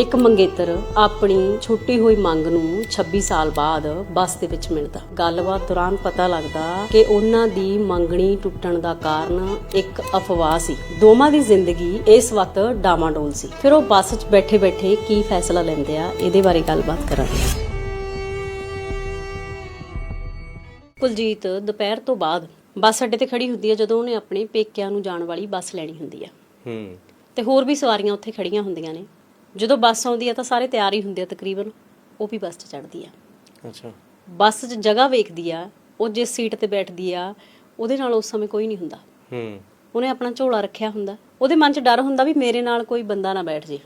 ਇੱਕ ਮੰਗੇਤਰ ਆਪਣੀ ਛੁੱਟੀ ਹੋਈ ਮੰਗ ਨੂੰ 26 ਸਾਲ ਬਾਅਦ ਬੱਸ ਦੇ ਵਿੱਚ ਮਿਲਦਾ। ਗੱਲਬਾਤ ਦੌਰਾਨ ਪਤਾ ਲੱਗਦਾ ਕਿ ਉਹਨਾਂ ਦੀ ਮੰਗਣੀ ਟੁੱਟਣ ਦਾ ਕਾਰਨ ਇੱਕ ਅਫਵਾਹ ਸੀ। ਦੋਵਾਂ ਦੀ ਜ਼ਿੰਦਗੀ ਇਸ ਵਕਤ ਡਾਮਾਡੋਲ ਸੀ। ਫਿਰ ਉਹ ਬੱਸ 'ਚ ਬੈਠੇ-ਬੈਠੇ ਕੀ ਫੈਸਲਾ ਲੈਂਦੇ ਆ ਇਹਦੇ ਬਾਰੇ ਗੱਲਬਾਤ ਕਰਾਂਗੇ। ਕੁਲਜੀਤ ਦੁਪਹਿਰ ਤੋਂ ਬਾਅਦ ਬੱਸ ਅੱਡੇ ਤੇ ਖੜੀ ਹੁੰਦੀ ਹੈ ਜਦੋਂ ਉਹਨੇ ਆਪਣੇ ਪੇਕਿਆਂ ਨੂੰ ਜਾਣ ਵਾਲੀ ਬੱਸ ਲੈਣੀ ਹੁੰਦੀ ਹੈ ਹੂੰ। ਤੇ ਹੋਰ ਵੀ ਸਵਾਰੀਆਂ ਉੱਥੇ ਖੜੀਆਂ ਹੁੰਦੀਆਂ ਨੇ। ਜਦੋਂ ਬੱਸ ਆਉਂਦੀ ਹੈ ਤਾਂ ਸਾਰੇ ਤਿਆਰ ਹੀ ਹੁੰਦੇ ਆ ਤਕਰੀਬਨ ਉਹ ਵੀ ਬੱਸ 'ਚ ਚੜ੍ਹਦੀ ਆ। ਅੱਛਾ। ਬੱਸ 'ਚ ਜਗ੍ਹਾ ਵੇਖਦੀ ਆ ਉਹ ਜਿਸ ਸੀਟ ਤੇ ਬੈਠਦੀ ਆ ਉਹਦੇ ਨਾਲ ਉਸ ਸਮੇਂ ਕੋਈ ਨਹੀਂ ਹੁੰਦਾ। ਹੂੰ। ਉਹਨੇ ਆਪਣਾ ਝੋਲਾ ਰੱਖਿਆ ਹੁੰਦਾ। ਉਹਦੇ ਮਨ 'ਚ ਡਰ ਹੁੰਦਾ ਵੀ ਮੇਰੇ ਨਾਲ ਕੋਈ ਬੰਦਾ ਨਾ ਬੈਠ ਜੇ।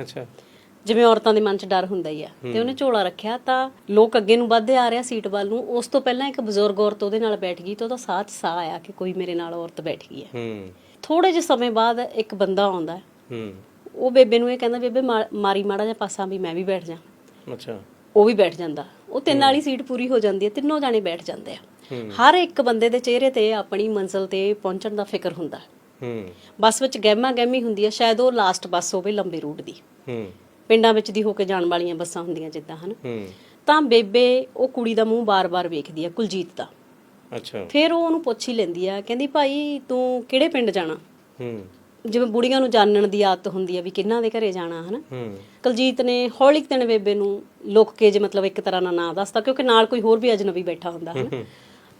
ਅੱਛਾ। ਜਿਵੇਂ ਔਰਤਾਂ ਦੇ ਮਨ 'ਚ ਡਰ ਹੁੰਦਾ ਹੀ ਆ। ਤੇ ਉਹਨੇ ਝੋਲਾ ਰੱਖਿਆ ਤਾਂ ਲੋਕ ਅੱਗੇ ਨੂੰ ਵੱਧਦੇ ਆ ਰਿਹਾ ਸੀਟ ਵੱਲ ਨੂੰ। ਉਸ ਤੋਂ ਪਹਿਲਾਂ ਇੱਕ ਬਜ਼ੁਰਗ ਔਰਤ ਉਹਦੇ ਨਾਲ ਬੈਠ ਗਈ ਤਾਂ ਉਹਦਾ ਸਾਹ 'ਚ ਸਾਹ ਆਇਆ ਕਿ ਕੋਈ ਮੇਰੇ ਨਾਲ ਔਰਤ ਬੈਠ ਗਈ ਹੈ ਹੂੰ। ਥੋੜੇ ਜਿਹੇ ਸਮੇਂ ਬਾਅਦ ਇੱਕ ਬੰਦਾ ਆਉਂਦਾ। ਹੈ। ਹੂੰ ਉਹ ਬੇਬੇ ਨੂੰ ਇਹ ਕਹਿੰਦਾ ਬੇਬੇ ਮਾ- ਮਾਰੀ ਮਾੜਾ ਜਿਹਾ ਪਾਸਾ ਵੀ ਮੈਂ ਵੀ ਬੈਠ ਜਾ। ਅੱਛਾ। ਉਹ ਵੀ ਬੈਠ ਜਾਂਦਾ। ਉਹ ਤਿੰਨ ਵਾਲੀ ਸੀਟ ਪੂਰੀ ਹੋ ਜਾਂਦੀ ਹੈ ਤਿੰਨੋਂ ਜਾਣੇ ਬੈਠ ਜਾਂਦੇ ਆ। ਹਰ ਇੱਕ ਬੰਦੇ ਦੇ ਚਿਹਰੇ ਤੇ ਆਪਣੀ ਮੰਜ਼ਿਲ ਤੇ ਪਹੁੰਚਣ ਦਾ ਫਿਕਰ ਹੁੰਦਾ। ਹੂੰ। ਬੱਸ ਵਿੱਚ ਗਹਿਮਾ ਗਹਿਮੀ ਹੁੰਦੀ ਹੈ ਸ਼ਾਇਦ ਉਹ ਲਾਸਟ ਬੱਸ ਹੋਵੇ ਲੰਬੇ ਰੂਟ ਦੀ। ਹੂੰ। ਪਿੰਡਾਂ ਵਿੱਚ ਦੀ ਹੋ ਕੇ ਜਾਣ ਵਾਲੀਆਂ ਬੱਸਾਂ ਹੁੰਦੀਆਂ ਜਿੱਦਾਂ ਹਨ? ਹੂੰ। ਤਾਂ ਬੇਬੇ ਉਹ ਕੁੜੀ ਦਾ ਮੂੰਹ ਬਾਰ-ਬਾਰ ਵੇਖਦੀ ਆ ਕੁਲਜੀਤ ਦਾ। ਅੱਛਾ। ਫਿਰ ਉਹ ਉਹਨੂੰ ਪੁੱਛ ਹੀ ਲੈਂਦੀ ਆ ਕਹਿੰਦੀ ਭਾਈ ਤੂੰ ਕਿਹੜੇ ਪਿੰਡ ਜਾਣਾ? ਹੂੰ। ਜਿਵੇਂ ਬੁੜੀਆਂ ਨੂੰ ਜਾਣਨ ਦੀ ਆਦਤ ਹੁੰਦੀ ਆ ਵੀ ਕਿੰਨਾਂ ਦੇ ਘਰੇ ਜਾਣਾ ਹਨਾ? ਕੁਲਜੀਤ ਨੇ ਹੌਲੀ ਦਿਨ ਬੇਬੇ ਨੂੰ ਲੁੱਕ ਕੇ ਜੇ ਮਤਲਬ ਇੱਕ ਤਰ੍ਹਾਂ ਨਾਲ ਨਾਂ ਦੱਸਤਾ ਕਿਉਂਕਿ ਨਾਲ ਕੋਈ ਹੋਰ ਵੀ ਅਜਨਬੀ ਬੈਠਾ ਹੁੰਦਾ ਹੈ।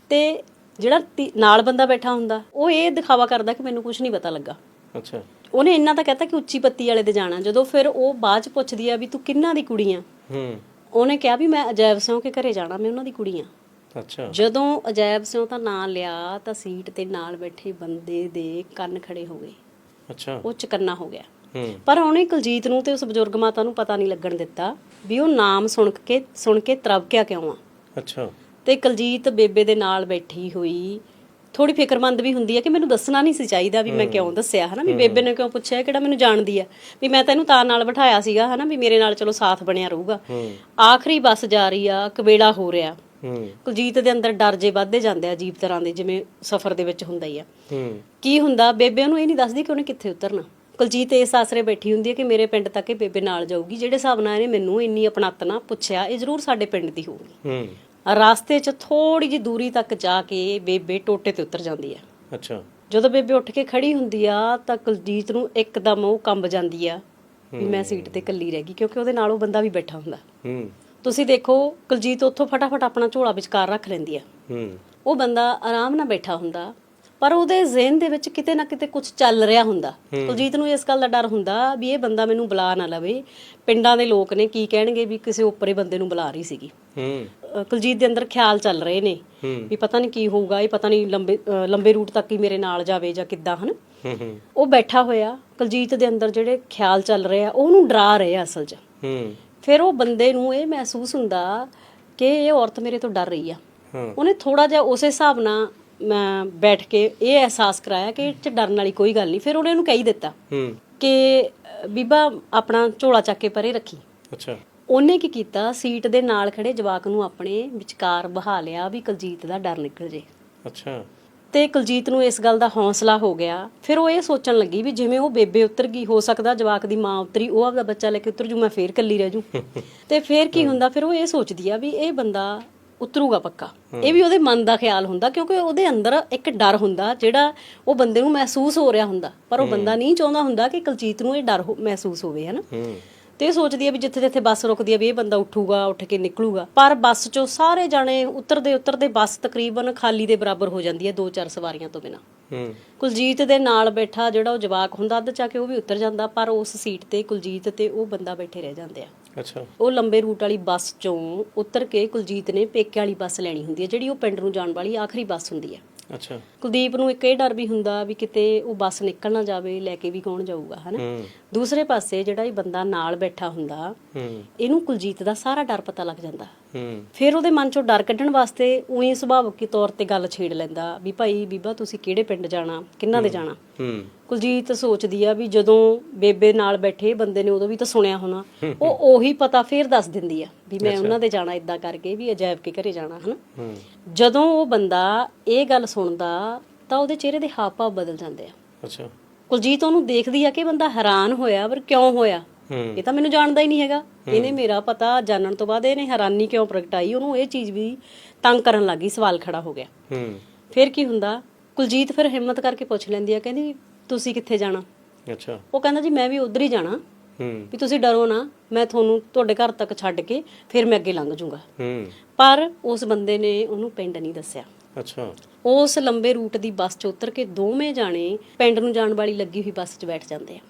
ਤੇ ਜਿਹੜਾ ਤੀ- ਨਾਲ ਬੰਦਾ ਬੈਠਾ ਹੁੰਦਾ ਉਹ ਇਹ ਦਿਖਾਵਾ ਕਰਦਾ ਕਿ ਮੈਨੂੰ ਕੁਝ ਨਹੀਂ ਪਤਾ ਲੱਗਾ। ਅੱਛਾ। ਉਹਨੇ ਇੰਨਾ ਤਾਂ ਕਹਤਾ ਕਿ ਉੱਚੀ ਪੱਤੀ ਵਾਲੇ ਦੇ ਜਾਣਾ। ਜਦੋਂ ਫਿਰ ਉਹ ਬਾਅਦ ਚ ਪੁੱਛਦੀ ਆ ਵੀ ਤੂੰ ਕਿੰਨਾਂ ਦੀ ਕੁੜੀ ਆ? ਹੂੰ। ਉਹਨੇ ਕਿਹਾ ਵੀ ਮੈਂ ਅਜੈਬ ਸਿੰਘ ਕੇ ਘਰੇ ਜਾਣਾ ਮੈਂ ਉਹਨਾਂ ਦੀ ਕੁੜੀ ਆ। ਅੱਛਾ। ਜਦੋਂ ਅਜੈਬ ਸਿੰਘ ਦਾ ਨਾਂ ਲਿਆ ਤਾਂ ਸੀਟ ਤੇ ਨਾਲ ਬੈਠੇ ਬੰਦੇ ਦੇ ਕੰਨ ਖੜੇ ਹੋ ਗਏ। ਅੱਛਾ। ਉਹ ਚਕੰਨਾ ਹੋ ਗਿਆ। ਪਰ ਉਹਨੇ ਕੁਲਜੀਤ ਨੂੰ ਤੇ ਉਸ ਬਜ਼ੁਰਗ ਮਾਤਾ ਨੂੰ ਪਤਾ ਨਹੀਂ ਲੱਗਣ ਦਿੱਤਾ ਵੀ ਉਹ ਨਾਮ ਸੁਣ ਕੇ ਸੁਣ ਕੇ ਤਰਬਕਿਆ ਕਿਉਂ ਆ। ਅੱਛਾ। ਤੇ ਕੁਲਜੀਤ ਬੇਬੇ ਦੇ ਨਾਲ ਬੈਠੀ ਹੋਈ ਥੋੜੀ ਫਿਕਰਮੰਦ ਵੀ ਹੁੰਦੀ ਹੈ ਕਿ ਮੈਨੂੰ ਦੱਸਣਾ ਨਹੀਂ ਸੀ ਚਾਹੀਦਾ ਵੀ ਮੈਂ ਕਿਉਂ ਦੱਸਿਆ ਹਨਾ? ਵੀ ਬੇਬੇ ਨੇ ਕਿਉਂ ਪੁੱਛਿਆ ਕਿਹੜਾ ਮੈਨੂੰ ਜਾਣਦੀ ਆ? ਵੀ ਮੈਂ ਤੈਨੂੰ ਤਾਂ ਨਾਲ ਬਿਠਾਇਆ ਸੀਗਾ ਹਨਾ? ਵੀ ਮੇਰੇ ਨਾਲ ਚਲੋ ਸਾਥ ਬਣਿਆ ਰਹੂਗਾ। ਆਖਰੀ ਬੱਸ ਜਾ ਰਹੀ ਆ ਕਵੇਲਾ ਹੋ ਰਿਹਾ। ਕੁਲਜੀਤ ਦੇ ਅੰਦਰ ਡਰ ਜੇ ਵੱਧਦੇ ਜਾਂਦੇ ਆ ਅਜੀਬ ਤਰ੍ਹਾਂ ਦੇ ਜਿਵੇਂ ਸਫ਼ਰ ਦੇ ਵਿੱਚ ਹੁੰਦਾ ਹੀ ਆ। ਹੂੰ। ਕੀ ਹੁੰਦਾ ਬੇਬੇ ਉਹਨੂੰ ਇਹ ਨਹੀਂ ਦੱਸਦੀ ਕਿ ਉਹਨੇ ਕਿੱਥੇ ਉਤਰਨਾ? ਕੁਲਜੀਤ ਇਸ ਆਸਰੇ ਬੈਠੀ ਹੁੰਦੀ ਹੈ ਕਿ ਮੇਰੇ ਪਿੰਡ ਤੱਕ ਇਹ ਬੇਬੇ ਨਾਲ ਜਾਊਗੀ। ਜਿਹੜੇ ਹਿਸਾਬ ਨਾਲ ਇਹਨੇ ਮੈਨੂੰ ਇੰਨੀ ਆਪਣਤ ਨਾਲ ਪੁੱਛਿਆ ਇਹ ਜ਼ਰੂਰ ਸਾਡੇ ਪਿੰਡ ਦੀ ਹੋਊਗੀ। ਹੂੰ। ਰਾਸਤੇ 'ਚ ਥੋੜੀ ਜਿਹੀ ਦੂਰੀ ਤੱਕ ਜਾ ਕੇ ਬੇਬੇ ਟੋਟੇ ਤੇ ਉਤਰ ਜਾਂਦੀ ਹੈ ਅੱਛਾ। ਜਦੋਂ ਬੇਬੇ ਉੱਠ ਕੇ ਖੜੀ ਹੁੰਦੀ ਆ ਤਾਂ ਕੁਲਜੀਤ ਨੂੰ ਇੱਕਦਮ ਉਹ ਕੰਬ ਜਾਂਦੀ ਆ ਵੀ ਮੈਂ ਸੀਟ ਤੇ ਇਕੱਲੀ ਰਹਿ ਗਈ ਕਿਉਂਕਿ ਉਹਦੇ ਨਾਲ ਉਹ ਬੰਦਾ ਵੀ ਬੈਠਾ ਹੁੰਦਾ। ਹੂੰ। ਤੁਸੀਂ ਦੇਖੋ ਕੁਲਜੀਤ ਉੱਥੋਂ ਫਟਾਫਟ ਆਪਣਾ ਝੋਲਾ ਵਿਚਕਾਰ ਰੱਖ ਲੈਂਦੀ ਆ। ਹੂੰ। ਉਹ ਬੰਦਾ ਆਰਾਮ ਨਾਲ ਬੈਠਾ ਹੁੰਦਾ ਪਰ ਉਹਦੇ ਜ਼ਿਹਨ ਦੇ ਵਿੱਚ ਕਿਤੇ ਨਾ ਕਿਤੇ ਕੁਝ ਚੱਲ ਰਿਹਾ ਹੁੰਦਾ। ਕੁਲਜੀਤ ਨੂੰ ਇਸ ਗੱਲ ਦਾ ਡਰ ਹੁੰਦਾ ਵੀ ਇਹ ਬੰਦਾ ਮੈਨੂੰ ਬੁਲਾ ਨਾ ਲਵੇ। ਪਿੰਡਾਂ ਦੇ ਲੋਕ ਨੇ ਕੀ ਕਹਿਣਗੇ ਵੀ ਕਿਸੇ ਉੱਪਰੇ ਬੰਦੇ ਨੂੰ ਬੁਲਾ ਰਹੀ ਸੀਗੀ। ਹੂੰ। ਕੁਲਜੀਤ ਦੇ ਅੰਦਰ ਖਿਆਲ ਚੱਲ ਰਹੇ ਨੇ ਵੀ ਪਤਾ ਨਹੀਂ ਕੀ ਹੋਊਗਾ ਇਹ ਪਤਾ ਨਹੀਂ ਲੰਬੇ ਲੰਬੇ ਰੂਟ ਤੱਕ ਹੀ ਮੇਰੇ ਨਾਲ ਜਾਵੇ ਜਾਂ ਕਿੱਦਾਂ ਹਨ? ਉਹ ਬੈਠਾ ਹੋਇਆ ਕੁਲਜੀਤ ਦੇ ਅੰਦਰ ਜਿਹੜੇ ਖਿਆਲ ਚੱਲ ਰਹੇ ਆ ਉਹਨੂੰ ਡਰਾ ਰਹੇ ਆ ਅਸਲ 'ਚ। ਹੂੰ। ਫਿਰ ਉਹ ਬੰਦੇ ਨੂੰ ਇਹ ਮਹਿਸੂਸ ਹੁੰਦਾ ਕਿ ਇਹ ਔਰਤ ਮੇਰੇ ਤੋਂ ਡਰ ਰਹੀ ਆ। ਉਹਨੇ ਥੋੜਾ ਜਿਹਾ ਉਸੇ ਹਿਸਾਬ ਨਾਲ ਮੈਂ ਬੈਠ ਕੇ ਇਹ ਅਹਿਸਾਸ ਕਰਾਇਆ ਕਿ ਇਹ ਚ ਡਰਨ ਵਾਲੀ ਕੋਈ ਗੱਲ ਨਹੀਂ। ਫਿਰ ਉਹਨੇ ਉਹਨੂੰ ਕਹੀ ਦਿੱਤਾ ਕਿ ਬੀਬਾ ਆਪਣਾ ਝੋਲਾ ਚੱਕ ਕੇ ਪਰੇ ਰੱਖੀ। ਅੱਛਾ। ਉਹਨੇ ਕੀ ਕੀਤਾ? ਸੀਟ ਦੇ ਨਾਲ ਖੜੇ ਜਵਾਕ ਨੂੰ ਆਪਣੇ ਵਿਚਕਾਰ ਬਹਾ ਲਿਆ ਵੀ ਕੁਲਜੀਤ ਦਾ ਡਰ ਨਿਕਲ ਜੇ। ਅੱਛਾ। ਤੇ ਕੁਲਜੀਤ ਨੂੰ ਇਸ ਗੱਲ ਦਾ ਹੌਸਲਾ ਹੋ ਗਿਆ। ਫਿਰ ਉਹ ਇਹ ਸੋਚਣ ਲੱਗੀ ਵੀ ਜਿਵੇਂ ਉਹ ਬੇਬੇ ਉਤਰ ਗਈ ਹੋ ਸਕਦਾ ਜਵਾਕ ਦੀ ਮਾਂ ਉਤਰੀ ਉਹ ਆਪਦਾ ਬੱਚਾ ਲੈ ਕੇ ਉਤਰ ਜੂ ਮੈਂ ਫੇਰ ਕੱਲੀ ਰਹਿ ਜੂ। ਤੇ ਫੇਰ ਕੀ ਹੁੰਦਾ ਫਿਰ ਉਹ ਇਹ ਸੋਚਦੀ ਆ ਵੀ ਇਹ ਬੰਦਾ ਉਤਰੂਗਾ ਪੱਕਾ। ਇਹ ਵੀ ਉਹਦੇ ਮਨ ਦਾ ਖਿਆਲ ਹੁੰਦਾ ਕਿਉਂਕਿ ਉਹਦੇ ਅੰਦਰ ਇੱਕ ਡਰ ਹੁੰਦਾ ਜਿਹੜਾ ਉਹ ਬੰਦੇ ਨੂੰ ਮਹਿਸੂਸ ਹੋ ਰਿਹਾ ਹੁੰਦਾ। ਪਰ ਉਹ ਬੰਦਾ ਨਹੀਂ ਚਾਹੁੰਦਾ ਹੁੰਦਾ ਕਿ ਕੁਲਜੀਤ ਨੂੰ ਇਹ ਡਰ ਮਹਿਸੂਸ ਹੋਵੇ ਹਨਾ? ਤੇ ਇਹ ਸੋਚਦੀ ਆ ਵੀ ਜਿੱਥੇ ਜਿੱਥੇ ਬੱਸ ਰੁਕਦੀ ਆ ਵੀ ਇਹ ਬੰਦਾ ਉੱਠੂਗਾ ਉੱਠ ਕੇ ਨਿਕਲੂਗਾ। ਪਰ ਬੱਸ 'ਚੋਂ ਸਾਰੇ ਜਾਣੇ ਉਤਰਦੇ ਉਤਰਦੇ ਬੱਸ ਤਕਰੀਬਨ ਖਾਲੀ ਦੇ ਬਰਾਬਰ ਹੋ ਜਾਂਦੀ ਹੈ ਦੋ ਚਾਰ ਸਵਾਰੀਆਂ ਤੋਂ ਬਿਨਾ। ਹੂੰ। ਕੁਲਜੀਤ ਦੇ ਨਾਲ ਬੈਠਾ ਜਿਹੜਾ ਉਹ ਜਵਾਕ ਹੁੰਦਾ ਅੱਧ ਚਾ ਕੇ ਉਹ ਵੀ ਉਤਰ ਜਾਂਦਾ ਪਰ ਉਸ ਸੀਟ ਤੇ ਕੁਲਜੀਤ ਤੇ ਉਹ ਬੰਦਾ ਬੈਠੇ ਰਹਿ ਜਾਂਦੇ ਆ। ਅੱਛਾ। ਉਹ ਲੰਬੇ ਰੂਟ ਵਾਲੀ ਬੱਸ ਚੋਂ ਉਤਰ ਕੇ ਕੁਲਜੀਤ ਨੇ ਪੇਕੇ ਵਾਲੀ ਬੱਸ ਲੈਣੀ ਹੁੰਦੀ ਹੈ ਜਿਹੜੀ ਉਹ ਪਿੰਡ ਨੂੰ ਜਾਣ ਵਾਲੀ ਆਖਰੀ ਬੱਸ ਹੁੰਦੀ ਹੈ ਅੱਛਾ। ਕੁਲਦੀਪ ਨੂੰ ਇੱਕ ਇਹ ਡਰ ਵੀ ਹੁੰਦਾ ਵੀ ਕਿਤੇ ਉਹ ਬੱਸ ਨਿਕਲ ਨਾ ਜਾਵੇ ਲੈ ਕੇ ਵੀ ਕੌਣ ਜਾਊਗਾ ਹਨਾ? ਦੂਸਰੇ ਪਾਸੇ ਜਿਹੜਾ ਇਹ ਬੰਦਾ ਨਾਲ ਬੈਠਾ ਹੁੰਦਾ ਇਹਨੂੰ ਕੁਲਜੀਤ ਦਾ ਸਾਰਾ ਡਰ ਪਤਾ ਲੱਗ ਜਾਂਦਾ। ਹੂੰ ਫਿਰ ਉਹਦੇ ਮਨ ਚੋਂ ਡਰ ਕੱਢਣ ਵਾਸਤੇ ਉਹੀ ਸੁਭਾਵਿਕ ਤੌਰ ਤੇ ਗੱਲ ਛੇੜ ਲੈਂਦਾ ਵੀ ਭਾਈ ਬੀਬਾ ਤੁਸੀਂ ਕਿਹੜੇ ਪਿੰਡ ਜਾਣਾ ਕਿੰਨਾ ਦੇ ਜਾਣਾ? ਹੂੰ। ਕੁਲਜੀਤ ਸੋਚਦੀ ਆ ਵੀ ਜਦੋਂ ਬੇਬੇ ਨਾਲ ਬੈਠੇ ਬੰਦੇ ਨੇ ਉਦੋਂ ਵੀ ਤਾਂ ਸੁਣਿਆ ਹੋਣਾ। ਉਹ ਉਹੀ ਪਤਾ ਫੇਰ ਦੱਸ ਦਿੰਦੀ ਆ ਵੀ ਮੈਂ ਉਹਨਾਂ ਦੇ ਜਾਣਾ ਇਦਾਂ ਕਰਕੇ ਵੀ ਅਜਾਇਬ ਕੇ ਘਰੇ ਜਾਣਾ ਹਨਾ? ਜਦੋਂ ਉਹ ਬੰਦਾ ਇਹ ਗੱਲ ਸੁਣਦਾ ਤਾਂ ਉਹਦੇ ਚਿਹਰੇ ਦੇ ਹਾਵ ਭਾਵ ਬਦਲ ਜਾਂਦੇ ਆ। ਅੱਛਾ। ਕੁਲਜੀਤ ਉਹਨੂੰ ਦੇਖਦੀ ਆ ਕਿ ਬੰਦਾ ਹੈਰਾਨ ਹੋਇਆ ਪਰ ਕਿਉਂ ਹੋਇਆ? ਇਹ ਤਾਂ ਮੈਨੂੰ ਜਾਣਦਾ ਹੀ ਨਹੀਂ ਹੈਗਾ। ਇਹਨੇ ਮੇਰਾ ਪਤਾ ਜਾਣਨ ਤੋਂ ਬਾਅਦ ਇਹਨੇ ਹੈਰਾਨੀ ਕਿਉਂ ਪ੍ਰਗਟਾਈ ਉਹਨੂੰ ਇਹ ਚੀਜ਼ ਵੀ ਤੰਗ ਕਰਨ ਲੱਗੀ ਸਵਾਲ ਖੜਾ ਹੋ ਗਿਆ। ਹੂੰ। ਫਿਰ ਕੀ ਹੁੰਦਾ? ਕੁਲਜੀਤ ਫਿਰ ਹਿੰਮਤ ਕਰਕੇ ਪੁੱਛ ਲੈਂਦੀ ਆ ਕਹਿੰਦੀ ਤੁਸੀਂ ਕਿੱਥੇ ਜਾਣਾ? ਅੱਛਾ। ਉਹ ਕਹਿੰਦਾ ਜੀ ਮੈਂ ਵੀ ਉਧਰ ਹੀ ਜਾਣਾ। ਹੂੰ। ਵੀ ਤੁਸੀਂ ਡਰੋ ਨਾ ਮੈਂ ਤੁਹਾਨੂੰ ਤੁਹਾਡੇ ਘਰ ਤੱਕ ਛੱਡ ਕੇ ਫਿਰ ਮੈਂ ਅੱਗੇ ਲੰਘ ਜਾਊਂਗਾ ਹੂੰ। ਪਰ ਉਸ ਬੰਦੇ ਨੇ ਉਹਨੂੰ ਪਿੰਡ ਨਹੀਂ ਦੱਸਿਆ। ਅੱਛਾ। ਉਸ ਲੰਬੇ ਰੂਟ ਦੀ ਬੱਸ 'ਚ ਉਤਰ ਕੇ ਦੋਵੇਂ ਜਾਣੇ ਪਿੰਡ ਨੂੰ ਜਾਣ ਵਾਲੀ ਲੱਗੀ ਹੋਈ ਬੱਸ 'ਚ ਬੈਠ ਜਾਂਦੇ ਆ।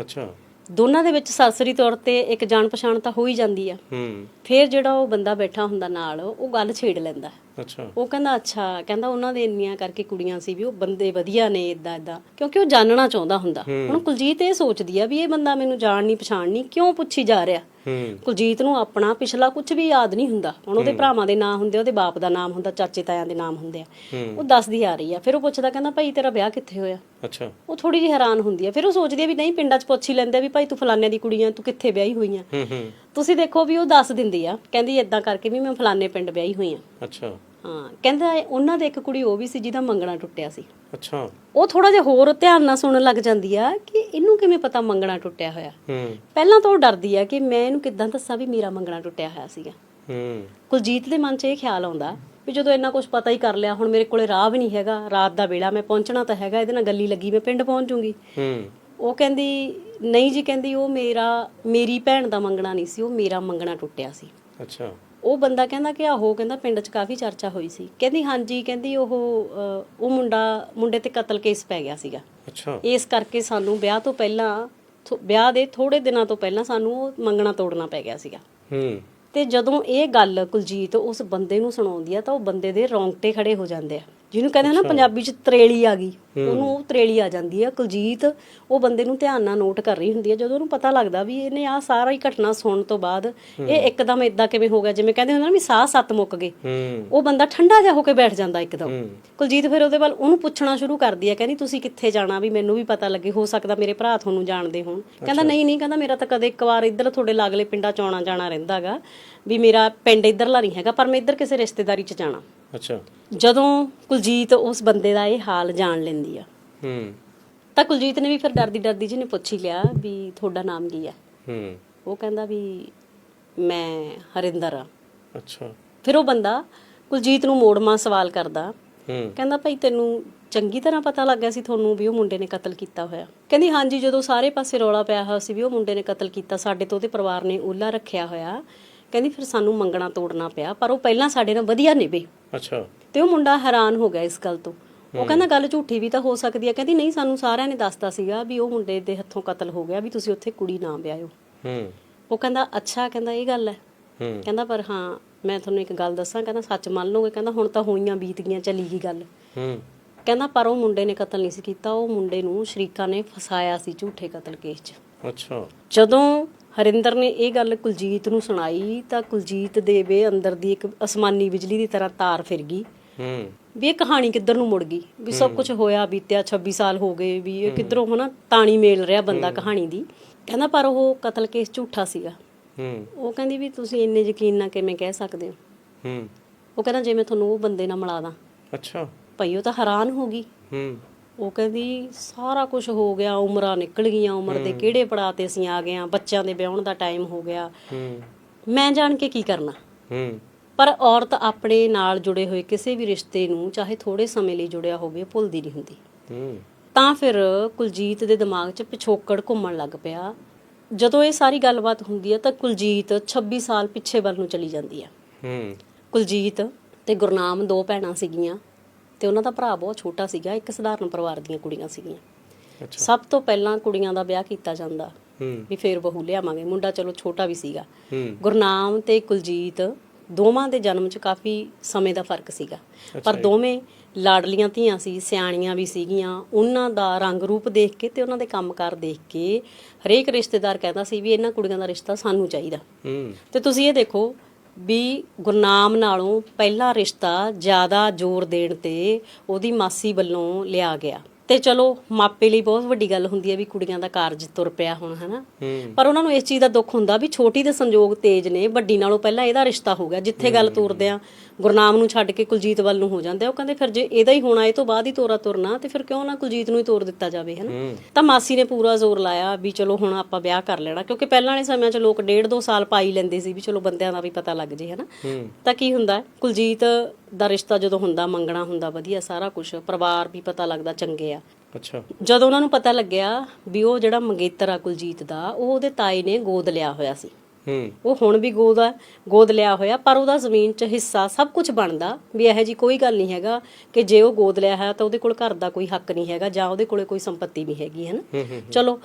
ਅੱਛਾ। ਦੋਨਾਂ ਦੇ ਵਿੱਚ ਸਰਸਰੀ ਤੌਰ ਤੇ ਇੱਕ ਜਾਣ ਪਛਾਣ ਤਾਂ ਹੋ ਹੀ ਜਾਂਦੀ ਆ। ਹੂੰ। ਫਿਰ ਜਿਹੜਾ ਉਹ ਬੰਦਾ ਬੈਠਾ ਹੁੰਦਾ ਨਾਲ ਉਹ ਗੱਲ ਛੇੜ ਲੈਂਦਾ। ਅੱਛਾ। ਉਹ ਕਹਿੰਦਾ ਅੱਛਾ। ਕਹਿੰਦਾ ਉਹਨਾਂ ਦੇ ਇੰਨੀਆਂ ਕਰਕੇ ਕੁੜੀਆਂ ਸੀ ਵੀ ਉਹ ਬੰਦੇ ਵਧੀਆ ਨੇ ਇਦਾਂ ਇਦਾਂ ਕਿਉਂਕਿ ਉਹ ਜਾਣਨਾ ਚਾਹੁੰਦਾ ਹੁੰਦਾ। ਹੁਣ ਕੁਲਜੀਤ ਇਹ ਸੋਚਦੀ ਆ ਵੀ ਇਹ ਬੰਦਾ ਮੈਨੂੰ ਜਾਣ ਨਹੀਂ ਪਛਾਣ ਨਹੀਂ ਕਿਉਂ ਪੁੱਛੀ ਜਾ ਰਿਹਾ? ਕੁਲਜੀਤ ਨੂੰ ਆਪਣਾ ਪਿਛਲਾ ਕੁਝ ਵੀ ਯਾਦ ਨਹੀਂ ਹੁੰਦਾ। ਹੁਣ ਉਹਦੇ ਭਰਾਵਾਂ ਦੇ ਨਾਮ ਹੁੰਦੇ ਉਹਦੇ ਬਾਪ ਦਾ ਨਾਮ ਹੁੰਦਾ ਚਾਚੇ ਤਾਇਆਂ ਦੇ ਨਾਮ ਹੁੰਦੇ ਆ। ਉਹ ਦੱਸਦੀ ਆ ਰਹੀ ਆ। ਫਿਰ ਉਹ ਪੁੱਛਦਾ ਕਹਿੰਦਾ ਭਾਈ ਤੇਰਾ ਵਿਆਹ ਕਿੱਥੇ ਹੋਇਆ? ਅੱਛਾ। ਉਹ ਥੋੜੀ ਜਿਹੀ ਹੈਰਾਨ ਹੁੰਦੀ ਆ। ਫਿਰ ਉਹ ਸੋਚਦੀ ਆ ਵੀ ਨਹੀਂ ਪਿੰਡਾਂ 'ਚ ਪੁੱਛ ਹੀ ਲੈਂਦੇ ਆ ਵੀ ਭਾਈ ਤੂੰ ਫਲਾਣੇ ਦੀ ਕੁੜੀ ਆ ਤੂੰ ਕਿੱਥੇ ਵਿਆਹੀ ਹੋਈ ਆ ਹੂੰ ਹੂੰ। ਤੁਸੀਂ ਦੇਖੋ ਵੀ ਉਹ ਦੱਸ ਦਿੰਦੀ ਆ। ਕਹਿੰਦੀ ਇਦਾਂ ਕਰਕੇ ਵੀ ਮੈਂ ਫਲਾਣੇ ਪਿੰਡ ਵਿਆਹੀ ਹੋਈ ਆ। ਅੱਛਾ। ਹਾਂ ਕਹਿੰਦਾ ਉਹਨਾਂ ਦੇ ਇੱਕ ਕੁੜੀ ਉਹ ਵੀ ਸੀ ਜਿਹਦਾ ਮੰਗਣਾ ਟੁੱਟਿਆ ਸੀ। ਅੱਛਾ। ਉਹ ਥੋੜਾ ਜਿਹਾ ਹੋਰ ਧਿਆਨ ਨਾਲ ਸੁਣਨ ਲੱਗ ਜਾਂਦੀ ਆ ਕਿ ਇਹਨੂੰ ਕਿਵੇਂ ਪਤਾ ਮੰਗਣਾ ਟੁੱਟਿਆ ਹੋਇਆ। ਹੂੰ। ਪਹਿਲਾਂ ਤਾਂ ਉਹ ਡਰਦੀ ਆ ਕਿ ਮੈਂ ਇਹਨੂੰ ਕਿੱਦਾਂ ਦੱਸਾਂ ਵੀ ਮੇਰਾ ਮੰਗਣਾ ਟੁੱਟਿਆ ਹੋਇਆ ਸੀਗਾ। ਹੂੰ। ਕੁਲਜੀਤ ਦੇ ਮਨ 'ਚ ਇਹ ਖਿਆਲ ਆਉਂਦਾ ਵੀ ਜਦੋਂ ਇੰਨਾ ਕੁਝ ਪਤਾ ਹੀ ਕਰ ਲਿਆ ਹੁਣ ਮੇਰੇ ਕੋਲੇ ਰਾਹ ਵੀ ਨਹੀਂ ਹੈਗਾ ਰਾਤ ਦਾ ਵੇਲਾ ਮੈਂ ਪਹੁੰਚਣਾ ਤਾਂ ਹੈਗਾ ਇਹਦੇ ਨਾਲ ਗੱਲੀ ਲੱਗੀ ਮੈਂ ਪਿੰਡ ਪਹੁੰਚ ਜੂੰਗੀ। ਹੂੰ। ਉਹ ਕਹਿੰਦੀ ਨਹੀਂ ਜੀ ਕਹਿੰਦੀ ਉਹ ਮੇਰਾ ਮੇਰੀ ਭੈਣ ਦਾ ਮੰਗਣਾ ਨਹੀਂ ਸੀ ਉਹ ਮੇਰਾ ਮੰਗਣਾ ਟੁੱਟਿਆ ਸੀ। ਅੱਛਾ। ਉਹ ਬੰਦਾ ਕਹਿੰਦਾ ਕਿ ਆਹੋ ਕਹਿੰਦਾ ਪਿੰਡ 'ਚ ਕਾਫੀ ਚਰਚਾ ਹੋਈ ਸੀ। ਕਹਿੰਦੀ ਹਾਂਜੀ ਕਹਿੰਦੀ ਉਹ ਉਹ ਮੁੰਡਾ ਮੁੰਡੇ ਤੇ ਕਤਲ ਕੇਸ ਪੈ ਗਿਆ ਸੀਗਾ। ਅੱਛਾ। ਇਸ ਕਰਕੇ ਸਾਨੂੰ ਵਿਆਹ ਤੋਂ ਪਹਿਲਾਂ ਵਿਆਹ ਦੇ ਥੋੜੇ ਦਿਨਾਂ ਤੋਂ ਪਹਿਲਾਂ ਸਾਨੂੰ ਉਹ ਮੰਗਣਾ ਤੋੜਨਾ ਪੈ ਗਿਆ ਸੀਗਾ। ਹੂੰ। ਤੇ ਜਦੋਂ ਇਹ ਗੱਲ ਕੁਲਜੀਤ ਉਸ ਬੰਦੇ ਨੂੰ ਸੁਣਾਉਂਦੀ ਆ ਤਾਂ ਉਹ ਬੰਦੇ ਦੇ ਰੌਂਗਟੇ ਖੜੇ ਹੋ ਜਾਂਦੇ ਆ। ਜਿਹਨੂੰ ਕਹਿੰਦੇ ਆ ਨਾ ਪੰਜਾਬੀ ਚ ਤਰੇਲੀ ਆ ਗਈ ਉਹਨੂੰ ਉਹ ਤਰੇਲੀ ਆ ਜਾਂਦੀ ਆ ਕੁਲਜੀਤ ਉਹ ਬੰਦੇ ਨੂੰ ਧਿਆਨ ਨਾਲ ਨੋਟ ਕਰ ਰਹੀ ਹੁੰਦੀ ਆ ਜਦੋਂ ਉਹਨੂੰ ਪਤਾ ਲੱਗਦਾ ਵੀ ਇਹਨੇ ਆ ਸਾਰਾ ਹੀ ਘਟਨਾ ਸੁਣਨ ਤੋਂ ਬਾਅਦ ਇਹ ਇੱਕਦਮ ਇਦਾਂ ਕਿਵੇਂ ਹੋ ਗਿਆ ਜਿਵੇਂ ਕਹਿੰਦੇ ਹੁੰਦੇ ਨਾ ਵੀ ਸਾਹ ਸੱਤ ਮੁੱਕ ਗਏ ਉਹ ਬੰਦਾ ਠੰਡਾ ਜਿਹਾ ਹੋ ਕੇ ਬੈਠ ਜਾਂਦਾ ਇੱਕਦਮ। ਕੁਲਜੀਤ ਫਿਰ ਉਹਦੇ ਵੱਲ ਉਹਨੂੰ ਪੁੱਛਣਾ ਸ਼ੁਰੂ ਕਰਦੀ ਆ ਕਹਿੰਦੀ ਤੁਸੀਂ ਕਿੱਥੇ ਜਾਣਾ ਵੀ ਮੈਨੂੰ ਵੀ ਪਤਾ ਲੱਗੇ ਹੋ ਸਕਦਾ ਮੇਰੇ ਭਰਾ ਤੁਹਾਨੂੰ ਜਾਣਦੇ ਹੋਣ। ਕਹਿੰਦਾ ਨਹੀਂ ਨਹੀਂ ਕਹਿੰਦਾ ਮੇਰਾ ਤਾਂ ਕਦੇ ਇੱਕ ਵਾਰ ਇੱਧਰ ਤੁਹਾਡੇ ਲਾਗਲੇ ਪਿੰਡਾਂ ਚ ਆਉਣਾ ਜਾਣਾ ਰਹਿੰਦਾਗਾ ਵੀ ਮੇਰਾ ਪਿੰਡ ਇੱਧਰਲਾ ਨਹੀਂ ਹੈਗਾ ਪਰ ਮੈਂ ਇੱਧਰ ਕਿਸੇ ਰਿਸ਼ਤੇਦਾਰੀ ਚ ਜਾਣਾ। ਅੱਛਾ। ਜਦੋਂ ਕੁਲਜੀਤ ਉਸ ਬੰਦੇ ਦਾ ਇਹ ਹਾਲ ਜਾਣ ਲੈਂਦੀ ਆ ਹੂੰ। ਤਾਂ ਕੁਲਜੀਤ ਨੇ ਵੀ ਫਿਰ ਡਰਦੀ ਡਰਦੀ ਜਿਹਨੇ ਪੁੱਛ ਹੀ ਲਿਆ ਵੀ ਤੁਹਾਡਾ ਨਾਮ ਕੀ ਹੈ ਹੂੰ। ਉਹ ਕਹਿੰਦਾ ਵੀ ਮੈਂ ਹਰਿੰਦਰ ਆ। ਅੱਛਾ। ਫਿਰ ਉਹ ਬੰਦਾ ਕੁਲਜੀਤ ਨੂੰ ਮੋੜਮਾ ਸਵਾਲ ਕਰਦਾ। ਹੂੰ। ਕਹਿੰਦਾ ਭਾਈ ਤੈਨੂੰ ਚੰਗੀ ਤਰ੍ਹਾਂ ਪਤਾ ਲੱਗ ਗਿਆ ਸੀ ਤੁਹਾਨੂੰ ਵੀ ਉਹ ਮੁੰਡੇ ਨੇ ਕਤਲ ਕੀਤਾ ਹੋਇਆ। ਕਹਿੰਦੀ ਹਾਂਜੀ ਜਦੋਂ ਸਾਰੇ ਪਾਸੇ ਰੌਲਾ ਪਿਆ ਹੋਇਆ ਸੀ ਵੀ ਉਹ ਮੁੰਡੇ ਨੇ ਕਤਲ ਕੀਤਾ ਸਾਡੇ ਤੋਂ ਉਹਦੇ ਪਰਿਵਾਰ ਨੇ ਓਲਾ ਰੱਖਿਆ ਹੋਇਆ। ਕਹਿੰਦੀ ਫਿਰ ਸਾਨੂੰ ਮੰਗਣਾ ਤੋੜਨਾ ਪਿਆ ਪਰ ਉਹ ਪਹਿਲਾਂ ਸਾਡੇ ਨਾਲ ਵਧੀਆ ਨਿਭੇ। ਅੱਛਾ। ਤੇ ਉਹ ਮੁੰਡਾ ਹੈਰਾਨ ਹੋ ਗਿਆ ਇਸ ਗੱਲ ਤੋਂ। ਉਹ ਕਹਿੰਦਾ ਗੱਲ ਝੂਠੀ ਵੀ ਤਾਂ ਹੋ ਸਕਦੀ ਹੈ ਕਹਿੰਦੀ ਨਹੀਂ ਸਾਨੂੰ ਸਾਰਿਆਂ ਨੇ ਦੱਸਤਾ ਸੀਗਾ ਵੀ ਉਹ ਮੁੰਡੇ ਦੇ ਹੱਥੋਂ ਕਤਲ ਹੋ ਗਿਆ ਵੀ ਤੁਸੀਂ ਉੱਥੇ ਕੁੜੀ ਨਾ ਵਿਆਹੋ ਹੂੰ। ਉਹ ਕਹਿੰਦਾ ਅੱਛਾ ਕਹਿੰਦਾ ਇਹ ਗੱਲ ਹੈ। ਹੂੰ। ਕਹਿੰਦਾ ਪਰ ਹਾਂ ਮੈਂ ਤੁਹਾਨੂੰ ਇੱਕ ਗੱਲ ਦੱਸਾਂ ਕਹਿੰਦਾ ਸੱਚ ਮੰਨ ਲਓਗੇ ਕਹਿੰਦਾ ਹੁਣ ਤਾਂ ਹੋਈਆਂ ਬੀਤ ਗਈਆਂ ਚੱਲੀ ਗਈ ਗੱਲ। ਹੂੰ। ਕਹਿੰਦਾ ਪਰ ਉਹ ਮੁੰਡੇ ਨੇ ਕਤਲ ਨਹੀਂ ਸੀ ਕੀਤਾ ਉਹ ਮੁੰਡੇ ਨੂੰ ਸ਼ਰੀਕਾ ਨੇ ਫਸਾਇਆ ਸੀ ਝੂਠੇ ਕਤਲ ਕੇਸ 'ਚ। ਅੱਛਾ। ਜਦੋਂ ਹਰਿੰਦਰ ਨੇ ਇਹ ਗੱਲ ਕੁਲਜੀਤ ਨੂੰ ਸੁਣਾਈ ਤਾਂ ਕੁਲਜੀਤ ਦੇ ਵੇ ਅੰਦਰ ਦੀ ਇੱਕ ਅਸਮਾਨੀ ਬਿਜਲੀ ਦੀ ਤਰ੍ਹਾਂ ਤਾਰ ਫਿਰ ਗਈ। ਹੂੰ। ਵੀ ਇਹ ਕਹਾਣੀ ਕਿੱਧਰ ਨੂੰ ਮੁੜ ਗਈ? ਵੀ ਸਭ ਕੁਝ ਹੋਇਆ ਬੀਤਿਆ 26 ਸਾਲ ਹੋ ਗਏ ਵੀ ਇਹ ਕਿੱਧਰੋਂ ਹਨਾ ਤਾਣੀ ਮੇਲ ਰਿਹਾ ਬੰਦਾ ਕਹਾਣੀ ਦੀ। ਕਹਿੰਦਾ ਪਰ ਉਹ ਕਤਲ ਕੇਸ ਝੂਠਾ ਸੀਗਾ। ਹੂੰ। ਉਹ ਕਹਿੰਦੀ ਵੀ ਤੁਸੀਂ ਇੰਨੇ ਯਕੀਨ ਨਾਲ ਕਿਵੇਂ ਕਹਿ ਸਕਦੇ ਹੋ? ਹੂੰ। ਉਹ ਕਹਿੰਦਾ ਜੇ ਮੈਂ ਤੁਹਾਨੂੰ ਉਹ ਬੰਦੇ ਨਾਲ ਮਿਲਾ ਦਾਂ ਅੱਛਾ। ਭਈ ਉਹ ਤਾਂ ਹੈਰਾਨ ਹੋ ਗਈ। ਹੂੰ। ਉਹ ਕਹਿੰਦੀ ਸਾਰਾ ਕੁਝ ਹੋ ਗਿਆ ਉਮਰਾਂ ਨਿਕਲ ਗਈਆਂ ਉਮਰ ਦੇ ਕਿਹੜੇ ਪੜਾਅ ਤੇ ਅਸੀਂ ਆ ਗਏ ਆ ਬੱਚਿਆਂ ਦੇ ਵਿਆਹਣ ਦਾ ਟਾਈਮ ਹੋ ਗਿਆ। ਹੂੰ। ਮੈਂ ਜਾਣ ਕੇ ਕੀ ਕਰਨਾ? ਹੂੰ। ਪਰ ਔਰਤ ਆਪਣੇ ਨਾਲ ਜੁੜੇ ਹੋਏ ਕਿਸੇ ਵੀ ਰਿਸ਼ਤੇ ਨੂੰ ਚਾਹੇ ਥੋੜੇ ਸਮੇਂ ਲਈ ਜੁੜਿਆ ਹੋਵੇ ਭੁੱਲਦੀ ਨਹੀਂ ਹੁੰਦੀ। ਹੂੰ। ਤਾਂ ਫਿਰ ਕੁਲਜੀਤ ਦੇ ਦਿਮਾਗ 'ਚ ਪਿਛੋਕੜ ਘੁੰਮਣ ਲੱਗ ਪਿਆ। ਜਦੋਂ ਇਹ ਸਾਰੀ ਗੱਲਬਾਤ ਹੁੰਦੀ ਹੈ ਤਾਂ ਕੁਲਜੀਤ 26 ਸਾਲ ਪਿੱਛੇ ਵੱਲ ਨੂੰ ਚਲੀ ਜਾਂਦੀ ਆ ਹੂੰ। ਕੁਲਜੀਤ ਤੇ ਗੁਰਨਾਮ ਦੋ ਭੈਣਾਂ ਸੀਗੀਆਂ। ਤੇ ਉਹਨਾਂ ਦਾ ਭਰਾ ਬਹੁਤ ਛੋਟਾ ਸੀਗਾ ਇੱਕ ਸਧਾਰਨ ਪਰਿਵਾਰ ਦੀਆਂ ਕੁੜੀਆਂ ਸੀਗੀਆਂ। ਅੱਛਾ। ਸਭ ਤੋਂ ਪਹਿਲਾਂ ਕੁੜੀਆਂ ਦਾ ਵਿਆਹ ਕੀਤਾ ਜਾਂਦਾ ਹੂੰ। ਵੀ ਫੇਰ ਬਹੂ ਲਿਆਵਾਂਗੇ। ਮੁੰਡਾ ਚਲੋ ਛੋਟਾ ਵੀ ਸੀਗਾ। ਹੂੰ। ਗੁਰਨਾਮ ਤੇ ਕੁਲਜੀਤ ਦੋਵਾਂ ਦੇ ਜਨਮ 'ਚ ਕਾਫੀ ਸਮੇਂ ਦਾ ਫ਼ਰਕ ਸੀਗਾ। ਪਰ ਦੋਵੇਂ ਲਾਡਲੀਆਂ ਧੀਆਂ ਸੀ ਸਿਆਣੀਆਂ ਵੀ ਸੀਗੀਆਂ। ਉਹਨਾਂ ਦਾ ਰੰਗ ਰੂਪ ਦੇਖ ਕੇ ਤੇ ਉਹਨਾਂ ਦੇ ਕੰਮਕਾਰ ਦੇਖ ਕੇ ਹਰੇਕ ਰਿਸ਼ਤੇਦਾਰ ਕਹਿੰਦਾ ਸੀ ਵੀ ਇਹਨਾਂ ਕੁੜੀਆਂ ਦਾ ਰਿਸ਼ਤਾ ਸਾਨੂੰ ਚਾਹੀਦਾ। ਹੂੰ। ਤੇ ਤੁਸੀਂ ਇਹ ਦੇਖੋ ਵੀ ਗੁਰਨਾਮ ਨਾਲੋਂ ਪਹਿਲਾ ਰਿਸ਼ਤਾ ਜ਼ਿਆਦਾ ਜ਼ੋਰ ਦੇਣ ਤੇ ਉਹਦੀ ਮਾਸੀ ਵੱਲੋਂ ਲਿਆ ਗਿਆ। ਤੇ ਚਲੋ ਮਾਪੇ ਲਈ ਬਹੁਤ ਵੱਡੀ ਗੱਲ ਹੁੰਦੀ ਹੈ ਵੀ ਕੁੜੀਆਂ ਦਾ ਕਾਰਜ ਤੁਰ ਪਿਆ ਹੁਣ ਹਨਾ? ਪਰ ਉਹਨਾਂ ਨੂੰ ਇਸ ਚੀਜ਼ ਦਾ ਦੁੱਖ ਹੁੰਦਾ ਵੀ ਛੋਟੀ ਦੇ ਸੰਜੋਗ ਤੇਜ਼ ਨੇ ਵੱਡੀ ਨਾਲੋਂ ਪਹਿਲਾਂ ਇਹਦਾ ਰਿਸ਼ਤਾ ਹੋ ਗਿਆ ਜਿੱਥੇ ਗੱਲ ਤੋਰਦੇ ਆ ਗੁਰਨਾਮ ਨੂੰ ਛੱਡ ਕੇ ਕੁਲਜੀਤ ਵੱਲ ਨੂੰ ਹੋ ਜਾਂਦੇ ਉਹ ਕਹਿੰਦੇ ਫਿਰ ਜੇ ਇਹਦਾ ਹੀ ਹੋਣਾ ਇਹ ਤੋਂ ਬਾਅਦ ਹੀ ਤੋਰਾ ਤੁਰਨਾ ਤੇ ਫਿਰ ਕਿਉਂ ਨਾ ਕੁਲਜੀਤ ਨੂੰ ਹੀ ਤੋਰ ਦਿੱਤਾ ਜਾਵੇ ਹਨਾ ਤਾਂ ਮਾਸੀ ਨੇ ਪੂਰਾ ਜ਼ੋਰ ਲਾਇਆ ਵੀ ਚਲੋ ਹੁਣ ਆਪਾਂ ਵਿਆਹ ਕਰ ਲੈਣਾ ਕਿਉਂਕਿ ਪਹਿਲਾਂ ਵਾਲੇ ਸਮਿਆਂ 'ਚ ਲੋਕ ਡੇਢ ਦੋ ਸਾਲ ਪਾਈ ਲੈਂਦੇ ਸੀ ਵੀ ਚਲੋ ਬੰਦਿਆਂ ਦਾ ਵੀ ਪਤਾ ਲੱਗ ਜੇ ਹਨਾ ਤਾਂ ਕੀ ਹੁੰਦਾ? ਕੁਲਜੀਤ ਦਾ ਰਿਸ਼ਤਾ ਜਦੋਂ ਹੁੰਦਾ ਮੰਗਣਾ ਹੁੰਦਾ ਵਧੀਆ ਸਾਰਾ ਕੁਝ ਪਰਿਵਾਰ ਵੀ ਪਤਾ ਲੱਗਦਾ ਚੰਗੇ ਆ। ਅੱਛਾ। ਜਦੋਂ ਉਹਨਾਂ ਨੂੰ ਪਤਾ ਲੱਗਿਆ ਵੀ ਉਹ ਜਿਹੜਾ ਮੰਗੇਤਰ ਆ ਕੁਲਜੀਤ ਦਾ ਉਹ ਉਹਦੇ ਤਾਏ ਨੇ ਗੋਦ ਲਿਆ ਹੋਇਆ ਸੀ। ਉਹ ਹੁਣ ਵੀ ਗੋਦ ਆ ਗੋਦ ਲਿਆ ਹੋਇਆ ਪਰ ਉਹਦਾ ਜ਼ਮੀਨ 'ਚ ਹਿੱਸਾ ਸਭ ਕੁਝ ਬਣਦਾ ਵੀ ਇਹੋ ਜੀ ਕੋਈ ਗੱਲ ਨਹੀਂ ਹੈਗਾ ਕਿ ਜੇ ਉਹ ਗੋਦ ਲਿਆ ਹੈ ਤਾਂ ਉਹਦੇ ਕੋਲ ਘਰ ਦਾ ਕੋਈ ਹੱਕ ਨਹੀਂ ਹੈਗਾ ਜਾਂ ਉਹਦੇ ਕੋਲੇ ਕੋਈ ਸੰਪਤੀ ਨਹੀਂ ਹੈਗੀ ਹੈ ਨਾ? ਚਲੋ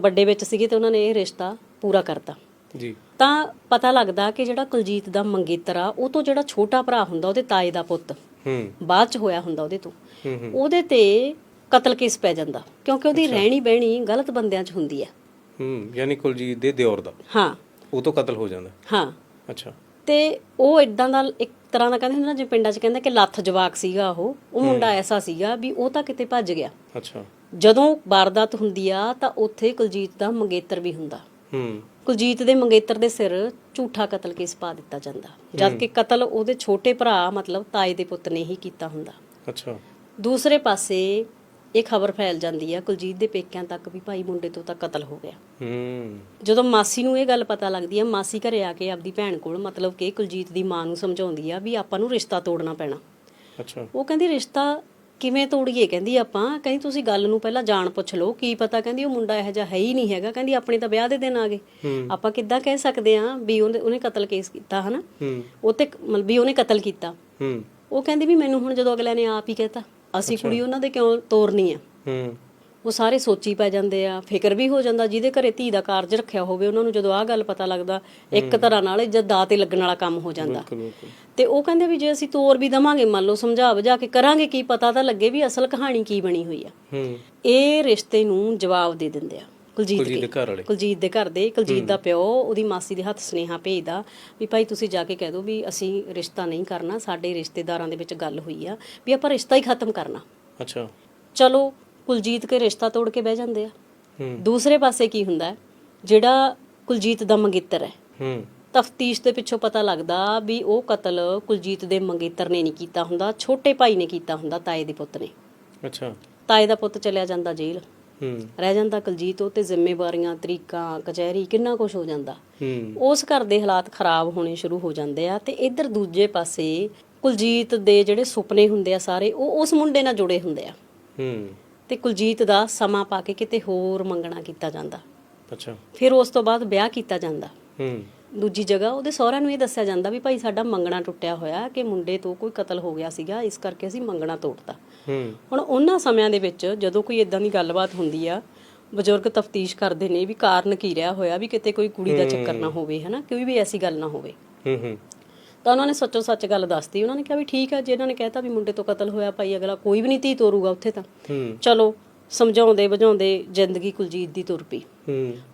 ਵੱਡੇ ਵਿੱਚ ਸੀਗੇ ਤੇ ਉਹਨਾਂ ਨੇ ਇਹ ਰਿਸ਼ਤਾ ਪੂਰਾ ਕਰਤਾ। ਜੀ। ਤਾਂ ਪਤਾ ਲੱਗਦਾ ਕਿ ਜਿਹੜਾ ਕੁਲਜੀਤ ਦਾ ਮੰਗੇਤਰ ਆ ਉਹ ਤੋਂ ਜਿਹੜਾ ਛੋਟਾ ਭਰਾ ਹੁੰਦਾ ਉਹਦੇ ਤਾਏ ਦਾ ਪੁੱਤ ਹੂੰ। ਬਾਅਦ ਚ ਹੋਇਆ ਹੁੰਦਾ ਉਹਦੇ ਤੋਂ। ਉਹਦੇ ਤੇ ਕਤਲ ਕੇਸ ਪੈ ਜਾਂਦਾ ਕਿਉਂਕਿ ਉਹਦੀ ਰਹਿਣੀ ਬਹਿਣੀ ਗਲਤ ਬੰਦਿਆਂ 'ਚ ਹੁੰਦੀ ਆ ਹੂੰ ਯਾਨੀ ਕੁਲਜੀਤ ਦੇ ਦਿਓਰ ਦਾ। ਹਾਂ। ਉਹ ਤੋਂ ਕਤਲ ਹੋ ਜਾਂਦਾ। ਹਾਂ। ਅੱਛਾ। ਤੇ ਉਹ ਇਦਾਂ ਦਾ ਇੱਕ ਤਰ੍ਹਾਂ ਦਾ ਕਹਿੰਦੇ ਹੁੰਦੇ ਨਾ ਜੇ ਪਿੰਡਾਂ 'ਚ ਕਹਿੰਦੇ ਕਿ ਲੱਥ ਜਵਾਕ ਸੀਗਾ ਉਹ ਉਹ ਮੁੰਡਾ ਐਸਾ ਸੀਗਾ ਵੀ ਉਹ ਤਾਂ ਕਿਤੇ ਭੱਜ ਗਿਆ। ਅੱਛਾ। ਜਦੋਂ ਵਾਰਦਾਤ ਹੁੰਦੀ ਆ ਤਾਂ ਉੱਥੇ ਕੁਲਜੀਤ ਦਾ ਮੰਗੇਤਰ ਵੀ ਹੁੰਦਾ। ਹੂੰ। ਕੁਲਜੀਤ ਦੇ ਮੰਗੇਤਰ ਦੇ ਸਿਰ ਝੂਠਾ ਕਤਲ ਕੇਸ ਪਾ ਦਿੱਤਾ ਜਾਂਦਾ। ਜਦ ਕਿ ਕਤਲ ਉਹਦੇ ਛੋਟੇ ਭਰਾ ਮਤਲਬ ਤਾਏ ਦੇ ਪੁੱਤ ਨੇ ਹੀ ਕੀਤਾ ਹੁੰਦਾ। ਅੱਛਾ। ਦੂਸਰੇ ਪਾਸੇ ਇਹ ਖਬਰ ਫੈਲ ਜਾਂਦੀ ਆ ਕੁਲਜੀਤ ਦੇ ਪੇਕਿਆਂ ਤੱਕ ਵੀ ਭਾਈ ਮੁੰਡੇ ਤੋਂ ਤਾਂ ਕਤਲ ਹੋ ਗਿਆ। ਹੂੰ। ਜਦੋਂ ਮਾਸੀ ਨੂੰ ਇਹ ਗੱਲ ਪਤਾ ਲੱਗਦੀ ਆ ਮਾਸੀ ਘਰੇ ਆ ਕੇ ਆਪਦੀ ਭੈਣ ਕੋਲ ਮਤਲਬ ਕਿ ਕੁਲਜੀਤ ਦੀ ਮਾਂ ਨੂੰ ਸਮਝਾਉਂਦੀ ਆ ਵੀ ਆਪਾਂ ਨੂੰ ਰਿਸ਼ਤਾ ਤੋੜਨਾ ਪੈਣਾ। ਅੱਛਾ। ਉਹ ਕਹਿੰਦੀ ਰਿਸ਼ਤਾ ਕਿਵੇਂ ਤੋੜੀਏ? ਕਹਿੰਦੀ ਆਪਾਂ ਕਹਿੰਦੀ ਤੁਸੀਂ ਗੱਲ ਨੂੰ ਪਹਿਲਾਂ ਜਾਣ ਪੁੱਛ ਲਓ ਕੀ ਪਤਾ? ਕਹਿੰਦੀ ਉਹ ਮੁੰਡਾ ਇਹੋ ਜਿਹਾ ਹੈ ਹੀ ਨਹੀਂ ਹੈਗਾ। ਕਹਿੰਦੀ ਆਪਣੇ ਤਾਂ ਵਿਆਹ ਦੇ ਦਿਨ ਆ ਗਏ। ਆਪਾਂ ਕਿੱਦਾਂ ਕਹਿ ਸਕਦੇ ਆ ਵੀ ਉਹਨੇ ਉਹਨੇ ਕਤਲ ਕੇਸ ਕੀਤਾ ਹਨਾ? ਉਹ ਤੇ ਮਤਲਬ ਵੀ ਉਹਨੇ ਕਤਲ ਕੀਤਾ। ਉਹ ਕਹਿੰਦੀ ਵੀ ਮੈਨੂੰ ਹੁਣ ਜਦੋਂ ਅਗਲੇ ਨੇ ਆਪ ਹੀ ਕਹਿਤਾ। ਅਸੀਂ ਕੁੜੀ ਉਹਨਾਂ ਦੇ ਕਿਉਂ ਤੋਰਨੀ ਆ? ਹੂੰ। ਉਹ ਸਾਰੇ ਸੋਚੀ ਪੈ ਜਾਂਦੇ ਆ ਫਿਕਰ ਵੀ ਹੋ ਜਾਂਦਾ ਜਿਹਦੇ ਘਰੇ ਧੀ ਦਾ ਕਾਰਜ ਰੱਖਿਆ ਹੋਵੇ ਉਹਨਾਂ ਨੂੰ ਜਦੋਂ ਆਹ ਗੱਲ ਪਤਾ ਲੱਗਦਾ ਇੱਕ ਤਰ੍ਹਾਂ ਨਾਲ ਜਦ ਦਾਅ ਤੇ ਲੱਗਣ ਵਾਲਾ ਕੰਮ ਹੋ ਜਾਂਦਾ। ਤੇ ਉਹ ਕਹਿੰਦੇ ਵੀ ਜੇ ਅਸੀਂ ਤੋਰ ਵੀ ਦਵਾਂਗੇ ਮੰਨ ਲਓ ਸਮਝਾ ਬੁਝਾ ਕੇ ਕਰਾਂਗੇ ਕੀ ਪਤਾ ਤਾਂ ਲੱਗੇ ਵੀ ਅਸਲ ਕਹਾਣੀ ਕੀ ਬਣੀ ਹੋਈ ਆ। ਹੂੰ। ਇਹ ਰਿਸ਼ਤੇ ਨੂੰ ਜਵਾਬ ਦੇ ਦਿੰਦੇ ਆ। ਕੁਲਜੀਤ ਕੁਲਜੀਤ ਦੇ ਘਰ ਵਾਲੇ। ਕੁਲਜੀਤ ਦੇ ਘਰ ਦੇ ਕੁਲਜੀਤ ਦਾ ਪਿਓ ਉਹਦੀ ਮਾਸੀ ਦੇ ਹੱਥ ਸੁਨੇਹਾ ਭੇਜਦਾ ਵੀ ਭਾਈ ਤੁਸੀਂ ਜਾ ਕੇ ਕਹਿ ਦਿਓ ਵੀ ਅਸੀਂ ਰਿਸ਼ਤਾ ਨਹੀਂ ਕਰਨਾ ਸਾਡੇ ਰਿਸ਼ਤੇਦਾਰਾਂ ਦੇ ਵਿੱਚ ਗੱਲ ਹੋਈ ਆ ਵੀ ਆਪਾਂ ਰਿਸ਼ਤਾ ਹੀ ਖਤਮ ਕਰਨਾ। ਅੱਛਾ। ਚਲੋ ਕੁਲਜੀਤ ਕੇ ਰਿਸ਼ਤਾ ਤੋੜ ਕੇ ਬਹਿ ਜਾਂਦੇ ਆ। ਹੂੰ। ਦੂਸਰੇ ਪਾਸੇ ਕੀ ਹੁੰਦਾ ਹੈ? ਜਿਹੜਾ ਕੁਲਜੀਤ ਦਾ ਮੰਗੇਤਰ ਹੈ ਹੂੰ। ਤਫਤੀਸ਼ ਦੇ ਪਿੱਛੋਂ ਪਤਾ ਲੱਗਦਾ ਵੀ ਉਹ ਕਤਲ ਕੁਲਜੀਤ ਦੇ ਮੰਗੇਤਰ ਨੇ ਨਹੀਂ ਕੀਤਾ ਹੁੰਦਾ ਛੋਟੇ ਭਾਈ ਨੇ ਕੀਤਾ ਹੁੰਦਾ ਤਾਏ ਦੇ ਪੁੱਤ ਨੇ। ਅੱਛਾ। ਤਾਏ ਦਾ ਪੁੱਤ ਚਲਿਆ ਜਾਂਦਾ ਜੇਲ੍ਹ। ਰਹਿ ਜਾਂਦਾ ਕੁਲਜੀਤ ਉਹ ਤੇ ਜ਼ਿੰਮੇਵਾਰੀਆਂ ਤਰੀਕਾਂ ਕਚਹਿਰੀ ਕਿੰਨਾ ਕੁਝ ਹੋ ਜਾਂਦਾ। ਹੂੰ। ਉਸ ਘਰ ਦੇ ਹਾਲਾਤ ਖਰਾਬ ਹੋਣੇ ਸ਼ੁਰੂ ਹੋ ਜਾਂਦੇ ਆ ਤੇ ਇੱਧਰ ਦੂਜੇ ਪਾਸੇ ਕੁਲਜੀਤ ਦੇ ਜਿਹੜੇ ਸੁਪਨੇ ਹੁੰਦੇ ਆ ਸਾਰੇ ਉਹ ਉਸ ਮੁੰਡੇ ਨਾਲ ਜੁੜੇ ਹੁੰਦੇ ਆ। ਹੂੰ। ਤੇ ਕੁਲਜੀਤ ਦਾ ਸਮਾਂ ਪਾ ਕੇ ਕਿਤੇ ਹੋਰ ਮੰਗਣਾ ਕੀਤਾ ਜਾਂਦਾ। ਅੱਛਾ। ਫਿਰ ਉਸ ਤੋਂ ਬਾਅਦ ਵਿਆਹ ਕੀਤਾ ਜਾਂਦਾ। ਹੂੰ। ਦੂਜੀ ਜਗ੍ਹਾ ਉਹਦੇ ਸਹੁਰਿਆਂ ਨੂੰ ਇਹ ਦੱਸਿਆ ਜਾਂਦਾ ਵੀ ਭਾਈ ਸਾਡਾ ਮੰਗਣਾ ਟੁੱਟਿਆ ਹੋਇਆ ਕਿ ਮੁੰਡੇ ਤੋਂ ਕੋਈ ਕਤਲ ਹੋ ਗਿਆ ਸੀਗਾ ਇਸ ਕਰਕੇ ਅਸੀਂ ਮੰਗਣਾ ਤੋੜਤਾ। ਹੁਣ ਉਹਨਾਂ ਸਮਿਆਂ ਦੇ ਵਿੱਚ ਜਦੋਂ ਕੋਈ ਇਦਾਂ ਦੀ ਗੱਲਬਾਤ ਹੁੰਦੀ ਆ ਬਜ਼ੁਰਗ ਤਫਤੀਸ਼ ਕਰਦੇ ਨੇ ਵੀ ਕਾਰਨ ਕੀ ਰਿਹਾ ਹੋਇਆ ਵੀ ਕਿਤੇ ਕੋਈ ਕੁੜੀ ਦਾ ਚੱਕਰ ਨਾ ਹੋਵੇ ਹਨਾ ਕੋਈ ਵੀ ਐਸੀ ਗੱਲ ਨਾ ਹੋਵੇ। ਹੂੰ ਹੂੰ। ਤਾਂ ਉਹਨਾਂ ਨੇ ਸੱਚੋ ਸੱਚ ਗੱਲ ਦੱਸਤੀ। ਉਹਨਾਂ ਨੇ ਕਿਹਾ ਵੀ ਠੀਕ ਆ ਜੇ ਇਹਨਾਂ ਨੇ ਕਹਿਤਾ ਵੀ ਮੁੰਡੇ ਤੋਂ ਕਤਲ ਹੋਇਆ ਭਾਈ ਅਗਲਾ ਕੋਈ ਵੀ ਨਹੀਂ ਧੀ ਤੋਰੂਗਾ ਉੱਥੇ ਤਾਂ। ਚਲੋ ਸਮਝਾਉਂਦੇ ਬੁਝਾਉਂਦੇ ਜ਼ਿੰਦਗੀ ਕੁਲਜੀਤ ਦੀ ਤੁਰ ਪਈ।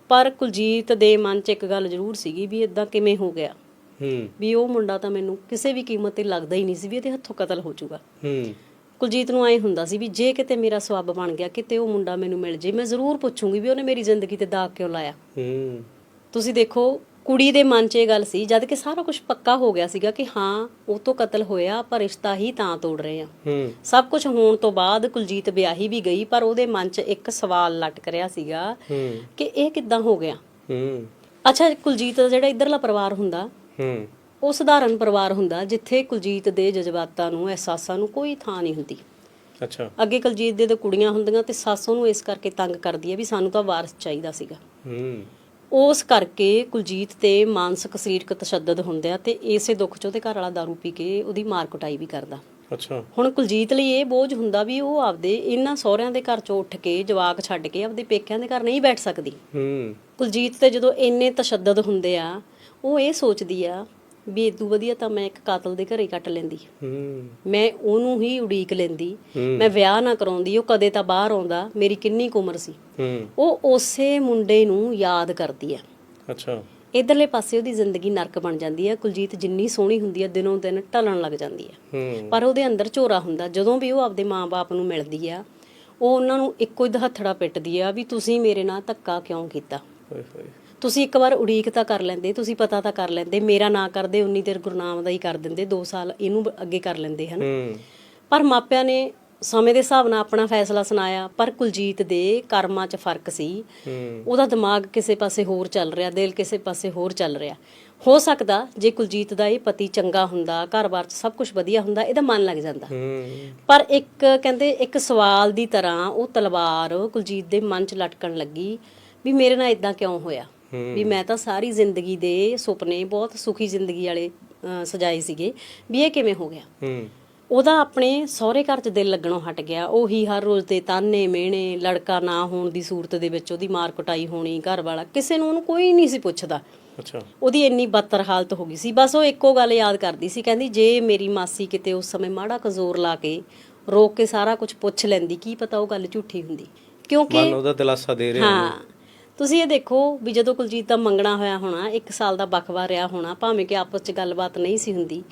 ਪਰ ਕੁਲਜੀਤ ਦੇ ਮਨ 'ਚ ਇੱਕ ਗੱਲ ਜ਼ਰੂਰ ਸੀਗੀ ਵੀ ਇਦਾਂ ਕਿਵੇਂ ਹੋ ਗਿਆ। ਹੂੰ। ਵੀ ਉਹ ਮੁੰਡਾ ਤਾਂ ਮੈਨੂੰ ਕਿਸੇ ਵੀ ਕੀਮਤ ਤੇ ਲੱਗਦਾ ਹੀ ਨਹੀਂ ਸੀ ਵੀ ਇਹਦੇ ਹੱਥੋਂ ਕਤਲ ਹੋ ਜਾਊਗਾ। ਹੂੰ। ਕੁਲਜੀਤ ਨੂੰ ਐ ਹੁੰਦਾ ਸੀ ਵੀ ਜੇ ਕਿਤੇ ਮੇਰਾ ਸਵਾਬ ਬਣ ਗਿਆ ਕਿਤੇ ਉਹ ਮੁੰਡਾ ਮੈਨੂੰ ਮਿਲ ਜੇ ਮੈਂ ਜ਼ਰੂਰ ਪੁੱਛੂੰਗੀ ਵੀ ਉਹਨੇ ਮੇਰੀ ਜ਼ਿੰਦਗੀ ਤੇ ਦਾਗ ਕਿਉਂ ਲਾਇਆ। ਹੂੰ। ਤੁਸੀਂ ਦੇਖੋ ਕੁੜੀ ਦੇ ਮਨ 'ਚ ਇਹ ਗੱਲ ਸੀ ਜਦ ਕਿ ਸਾਰਾ ਕੁਝ ਪੱਕਾ ਹੋ ਗਿਆ ਸੀਗਾ ਕਿ ਹਾਂ ਉਹ ਤੋਂ ਕਤਲ ਹੋਇਆ ਪਰ ਰਿਸ਼ਤਾ ਹੀ ਤਾਂ ਤੋੜ ਰਹੇ ਆ। ਸਭ ਕੁਝ ਹੋਣ ਤੋਂ ਬਾਅਦ ਕੁਲਜੀਤ ਵਿਆਹੀ ਵੀ ਗਈ ਪਰ ਉਹਦੇ ਮਨ 'ਚ ਇੱਕ ਸਵਾਲ ਲਟਕ ਰਿਹਾ ਸੀਗਾ ਕਿ ਇਹ ਕਿੱਦਾਂ ਹੋ ਗਿਆ? ਅੱਛਾ ਕੁਲਜੀਤ ਦਾ ਜਿਹੜਾ ਇਧਰਲਾ ਪਰਿਵਾਰ ਹੁੰਦਾ ਉਹ ਸਧਾਰਨ ਪਰਿਵਾਰ ਹੁੰਦਾ ਜਿੱਥੇ ਕੁਲਜੀਤ ਦੇ ਜਜ਼ਬਾਤਾਂ ਨੂੰ ਅਹਿਸਾਸਾਂ ਨੂੰ ਕੋਈ ਥਾਂ ਨਹੀਂ ਹੁੰਦੀ। ਅੱਛਾ। ਅੱਗੇ ਕੁਲਜੀਤ ਦੇ ਤਾਂ ਕੁੜੀਆਂ ਹੁੰਦੀਆਂ ਤੇ ਸੱਸ ਉਹਨੂੰ ਇਸ ਕਰਕੇ ਤੰਗ ਕਰਦੀ ਹੈ ਵੀ ਸਾਨੂੰ ਤਾਂ ਵਾਰਸ ਚਾਹੀਦਾ ਸੀਗਾ। ਹੂੰ। ਉਸ ਕਰਕੇ ਕੁਲਜੀਤ ਤੇ ਮਾਨਸਿਕ ਸਰੀਰਕ ਤਸ਼ੱਦਦ ਹੁੰਦੇ ਆ ਤੇ ਇਸੇ ਦੁੱਖ ਚ ਉਹਦੇ ਘਰ ਵਾਲਾ ਦਾਰੂ ਪੀ ਕੇ ਉਹਦੀ ਮਾਰ ਕੁਟਾਈ ਵੀ ਕਰਦਾ। ਅੱਛਾ। ਹੁਣ ਕੁਲਜੀਤ ਲਈ ਇਹ ਬੋਝ ਹੁੰਦਾ ਵੀ ਉਹ ਆਪਦੇ ਇਹਨਾਂ ਸਹੁਰਿਆਂ ਦੇ ਘਰ ਚੋਂ ਉੱਠ ਕੇ ਜਵਾਕ ਛੱਡ ਕੇ ਆਪਦੇ ਪੇਕਿਆਂ ਦੇ ਘਰ ਨਹੀਂ ਬੈਠ ਸਕਦੀ। ਹੂੰ। ਕੁਲਜੀਤ ਤੇ ਜਦੋਂ ਇੰਨੇ ਤਸ਼ੱਦਦ ਹੁੰਦੇ ਆ ਉਹ ਇਹ ਸੋਚਦੀ ਆ ਵੀ ਇਦੋਂ ਵਧੀਆ ਤਾਂ ਮੈਂ ਇੱਕ ਕਾਤਲ ਦੇ ਘਰੇ ਕੱਟ ਲੈਂਦੀ। ਹੂੰ। ਮੈਂ ਉਹਨੂੰ ਹੀ ਉਡੀਕ ਲੈਂਦੀ। ਮੈਂ ਵਿਆਹ ਨਾ ਕਰਾਉਂਦੀ ਉਹ ਕਦੇ ਤਾਂ ਬਾਹਰ ਆਉਂਦਾ ਮੇਰੀ ਕਿੰਨੀ ਕੁ ਉਮਰ ਸੀ। ਹੂੰ। ਉਹ ਉਸੇ ਮੁੰਡੇ ਨੂੰ ਯਾਦ ਕਰਦੀ ਆ। ਅੱਛਾ। ਇਧਰਲੇ ਪਾਸੇ ਉਹਦੀ ਜ਼ਿੰਦਗੀ ਨਰਕ ਬਣ ਜਾਂਦੀ ਹੈ ਕੁਲਜੀਤ ਜਿੰਨੀ ਸੋਹਣੀ ਹੁੰਦੀ ਹੈ ਦਿਨੋਂ ਦਿਨ ਢਲਣ ਲੱਗ ਜਾਂਦੀ ਹੈ ਹੂੰ। ਪਰ ਉਹਦੇ ਅੰਦਰ ਝੋਰਾ ਹੁੰਦਾ ਜਦੋਂ ਵੀ ਉਹ ਆਪਦੇ ਮਾਪੇ ਨੂੰ ਮਿਲਦੀ ਆ ਉਹ ਉਹਨਾਂ ਨੂੰ ਇੱਕੋ ਹੀ ਦਹੱਥੜਾ ਪਿੱਟਦੀ ਆ ਵੀ ਤੁਸੀਂ ਮੇਰੇ ਨਾਲ ਧੱਕਾ ਕਿਉਂ ਕੀਤਾ? ਹੋਏ ਹੋਏ। ਤੁਸੀਂ ਇੱਕ ਵਾਰ ਉਡੀਕ ਤਾਂ ਕਰ ਲੈਂਦੇ ਤੁਸੀਂ ਪਤਾ ਤਾਂ ਕਰ ਲੈਂਦੇ ਮੇਰਾ ਨਾਂ ਕਰਦੇ ਉਨੀ ਦੇਰ ਗੁਰਨਾਮ ਦਾ ਹੀ ਕਰ ਦਿੰਦੇ 2 ਸਾਲ ਇਹਨੂੰ ਅੱਗੇ ਕਰ ਲੈਂਦੇ ਹਨ? ਪਰ ਮਾਪਿਆਂ ਨੇ ਸਮੇਂ ਦੇ ਹਿਸਾਬ ਨਾਲ ਆਪਣਾ ਫੈਸਲਾ ਸੁਣਾਇਆ ਪਰ ਕੁਲਜੀਤ ਦੇ ਕਰਮਾਂ 'ਚ ਫ਼ਰਕ ਸੀ। ਉਹਦਾ ਦਿਮਾਗ ਕਿਸੇ ਪਾਸੇ ਹੋਰ ਚੱਲ ਰਿਹਾ ਦਿਲ ਕਿਸੇ ਪਾਸੇ ਹੋਰ ਚੱਲ ਰਿਹਾ। ਹੋ ਸਕਦਾ ਜੇ ਕੁਲਜੀਤ ਦਾ ਇਹ ਪਤੀ ਚੰਗਾ ਹੁੰਦਾ ਘਰ-ਬਾਰ 'ਚ ਸਭ ਕੁਝ ਵਧੀਆ ਹੁੰਦਾ ਇਹਦਾ ਮਨ ਲੱਗ ਜਾਂਦਾ। ਪਰ ਇੱਕ ਕਹਿੰਦੇ ਇੱਕ ਸਵਾਲ ਦੀ ਤਰ੍ਹਾਂ ਉਹ ਤਲਵਾਰ ਕੁਲਜੀਤ ਦੇ ਮਨ 'ਚ ਲਟਕਣ ਲੱਗੀ ਵੀ ਮੇਰੇ ਨਾਲ ਇਦਾਂ ਕਿਉਂ ਹੋਇਆ? ਵੀ ਮੈਂ ਤਾਂ ਸਾਰੀ ਜ਼ਿੰਦਗੀ ਦੇ ਸੁਪਨੇ ਬਹੁਤ ਸੁਖੀ ਜ਼ਿੰਦਗੀ ਵਾਲੇ ਸਜਾਏ ਸੀਗੇ ਵੀ ਇਹ ਕਿਵੇਂ ਹੋ ਗਿਆ? ਉਹਦਾ ਆਪਣੇ ਸਹੁਰੇ ਘਰ 'ਚ ਦਿਲ ਲੱਗਣੋਂ ਹਟ ਗਿਆ। ਉਹੀ ਹਰ ਰੋਜ਼ ਦੇ ਤਾਨੇ ਮਿਹਣੇ ਲੜਕਾ ਨਾ ਹੋਣ ਦੀ ਸੂਰਤ ਦੇ ਵਿੱਚ ਉਹਦੀ ਮਾਰ ਕੁਟਾਈ ਹੋਣੀ ਘਰ ਵਾਲਾ ਕਿਸੇ ਨੂੰ ਉਹਨੂੰ ਕੋਈ ਨਹੀਂ ਸੀ ਪੁੱਛਦਾ। ਅੱਛਾ। ਉਹਦੀ ਇੰਨੀ ਬੱਤਰ ਹਾਲਤ ਹੋ ਗਈ ਸੀ। ਬਸ ਉਹ ਇੱਕੋ ਗੱਲ ਯਾਦ ਕਰਦੀ ਸੀ ਕਹਿੰਦੀ ਜੇ ਮੇਰੀ ਮਾਸੀ ਕਿਤੇ ਉਸ ਸਮੇਂ ਮਾੜਾ ਕੁ ਜ਼ੋਰ ਲਾ ਕੇ ਰੋਕ ਕੇ ਸਾਰਾ ਕੁਝ ਪੁੱਛ ਲੈਂਦੀ ਕੀ ਪਤਾ ਉਹ ਗੱਲ ਝੂਠੀ ਹੁੰਦੀ? ਕਿਉਂਕਿ ਮਨ ਉਹਦਾ ਦਿਲਾਸਾ ਦੇ ਰਿਹਾ ਹਾਂ ਤੁਸੀਂ ਇਹ ਦੇਖੋ ਵੀ ਜਦੋਂ ਕੁਲਜੀਤ ਦਾ ਮੰਗਣਾ ਹੋਇਆ ਹੋਣਾ ਇੱਕ ਸਾਲ ਦਾ ਬਖਵਾ ਰਿਹਾ ਹੋਣਾ ਭਾਵੇਂ ਕਿ ਆਪਸ 'ਚ ਗੱਲਬਾਤ ਨਹੀਂ ਸੀ ਹੁੰਦੀ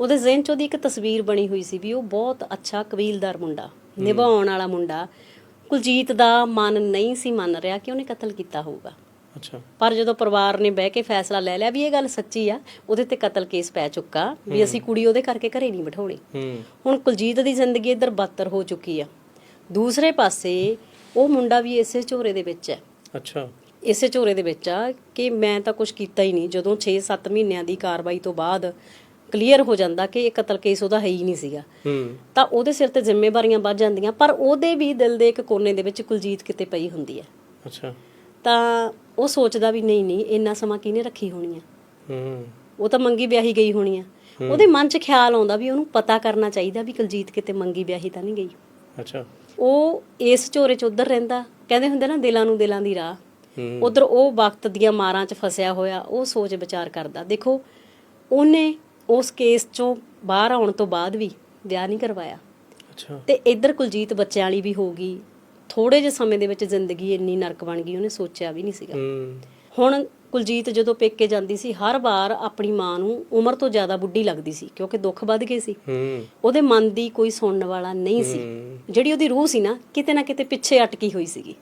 ਉਹਦੇ ਜ਼ਿਹਨ 'ਚ ਉਹਦੀ ਇੱਕ ਤਸਵੀਰ ਬਣੀ ਹੋਈ ਸੀ ਵੀ ਉਹ ਬਹੁਤ ਅੱਛਾ ਕਬੀਲਦਾਰ ਮੁੰਡਾ ਨਿਭਾਉਣ ਵਾਲਾ ਮੁੰਡਾ। ਕੁਲਜੀਤ ਦਾ ਮਨ ਨਹੀਂ ਸੀ ਮੰਨ ਰਿਹਾ ਕਿ ਉਹਨੇ ਕਤਲ ਕੀਤਾ ਹੋਊਗਾ। ਅੱਛਾ। ਪਰ ਜਦੋਂ ਪਰਿਵਾਰ ਨੇ ਬਹਿ ਕੇ ਫੈਸਲਾ ਲੈ ਲਿਆ ਵੀ ਇਹ ਗੱਲ ਸੱਚੀ ਆ ਉਹਦੇ ਤੇ ਕਤਲ ਕੇਸ ਪੈ ਚੁੱਕਾ ਵੀ ਅਸੀਂ ਕੁੜੀ ਉਹਦੇ ਕਰਕੇ ਘਰੇ ਨਹੀਂ ਬਿਠਾਉਣੀ। ਹੁਣ ਕੁਲਜੀਤ ਦੀ ਜ਼ਿੰਦਗੀ ਇੱਧਰ ਬੱਤਰ ਹੋ ਚੁੱਕੀ ਆ। ਦੂਸਰੇ ਪਾਸੇ ਉਹ ਮੁੰਡਾ ਵੀ ਇਸੇ ਝੋਰੇ ਦੇ ਵਿੱਚ ਹੈ। ਅੱਛਾ। ਇਸੇ ਝੋਰੇ ਦੇ ਵਿੱਚ ਆ ਕਿ ਮੈਂ ਤਾਂ ਕੁਝ ਕੀਤਾ ਹੀ ਨਹੀਂ। ਜਦੋਂ 6-7 ਮਹੀਨਿਆਂ ਦੀ ਕਾਰਵਾਈ ਤੋਂ ਬਾਅਦ ਕਲੀਅਰ ਹੋ ਜਾਂਦਾ ਕਿ ਇਹ ਕਤਲ ਕੇਸ ਉਹਦਾ ਹੈ ਹੀ ਨਹੀਂ ਸੀਗਾ। ਹੂੰ। ਤਾਂ ਉਹਦੇ ਸਿਰ ਤੇ ਜ਼ਿੰਮੇਵਾਰੀਆਂ ਵੱਧ ਜਾਂਦੀਆਂ ਪਰ ਉਹਦੇ ਵੀ ਦਿਲ ਦੇ ਇੱਕ ਕੋਨੇ ਦੇ ਵਿੱਚ ਕੁਲਜੀਤ ਕਿਤੇ ਪਈ ਹੁੰਦੀ ਹੈ। ਅੱਛਾ। ਤਾਂ ਉਹ ਸੋਚਦਾ ਵੀ ਨਹੀਂ ਨਹੀਂ ਇੰਨਾ ਸਮਾਂ ਕਿਹਨੇ ਰੱਖੀ ਹੋਣੀ ਆ ਹੂੰ। ਉਹ ਤਾਂ ਮੰਗੀ ਵਿਆਹੀ ਗਈ ਹੋਣੀ ਆ ਉਹਦੇ ਮਨ 'ਚ ਖਿਆਲ ਆਉਂਦਾ ਵੀ ਉਹਨੂੰ ਪਤਾ ਕਰਨਾ ਚਾਹੀਦਾ ਵੀ ਕੁਲਜੀਤ ਕਿਤੇ ਮੰਗੀ ਵਿਆਹੀ ਤਾਂ ਨਹੀਂ ਗਈ। ਅੱਛਾ। ਉਹ ਇਸ ਝੋਰੇ 'ਚ ਉਧਰ ਰਹਿੰਦਾ ਕਹਿੰਦੇ ਹੁੰਦੇ ਨਾ ਦਿਲਾਂ ਨੂੰ ਦਿਲਾਂ ਦੀ ਰਾਹ। ਉਧਰ ਉਹ ਵਕਤ ਦੀਆਂ ਮਾਰਾਂ 'ਚ ਫਸਿਆ ਹੋਇਆ ਉਹ ਸੋਚ ਵਿਚਾਰ ਕਰਦਾ। ਦੇਖੋ ਉਹਨੇ ਉਸ ਕੇਸ 'ਚੋਂ ਬਾਹਰ ਆਉਣ ਤੋਂ ਬਾਅਦ ਵੀ ਵਿਆਹ ਨਹੀਂ ਕਰਵਾਇਆ। ਅੱਛਾ। ਤੇ ਇੱਧਰ ਕੁਲਜੀਤ ਬੱਚਿਆਂ ਵਾਲੀ ਵੀ ਹੋ ਗਈ। ਥੋੜੇ ਜਿਹੇ ਸਮੇਂ ਦੇ ਵਿੱਚ ਜ਼ਿੰਦਗੀ ਇੰਨੀ ਨਰਕ ਬਣ ਗਈ ਉਹਨੇ ਸੋਚਿਆ ਵੀ ਨਹੀਂ ਸੀਗਾ। ਹੁਣ ਕੁਲਜੀਤ ਜਦੋਂ ਪੇਕੇ ਜਾਂਦੀ ਸੀ ਹਰ ਵਾਰ ਆਪਣੀ ਮਾਂ ਨੂੰ ਉਮਰ ਤੋਂ ਜ਼ਿਆਦਾ ਬੁੱਢੀ ਲੱਗਦੀ ਸੀ ਕਿਉਂਕਿ ਦੁੱਖ ਵੱਧ ਗਏ ਸੀ। ਹੂੰ। ਉਹਦੇ ਮਨ ਦੀ ਕੋਈ ਸੁਣਨ ਵਾਲਾ ਨਹੀਂ ਸੀ। ਜਿਹੜੀ ਉਹਦੀ ਰੂਹ ਸੀ ਨਾ ਕਿਤੇ ਨਾ ਕਿਤੇ ਪਿੱਛੇ ਅਟਕੀ ਹੋਈ ਸੀਗੀ।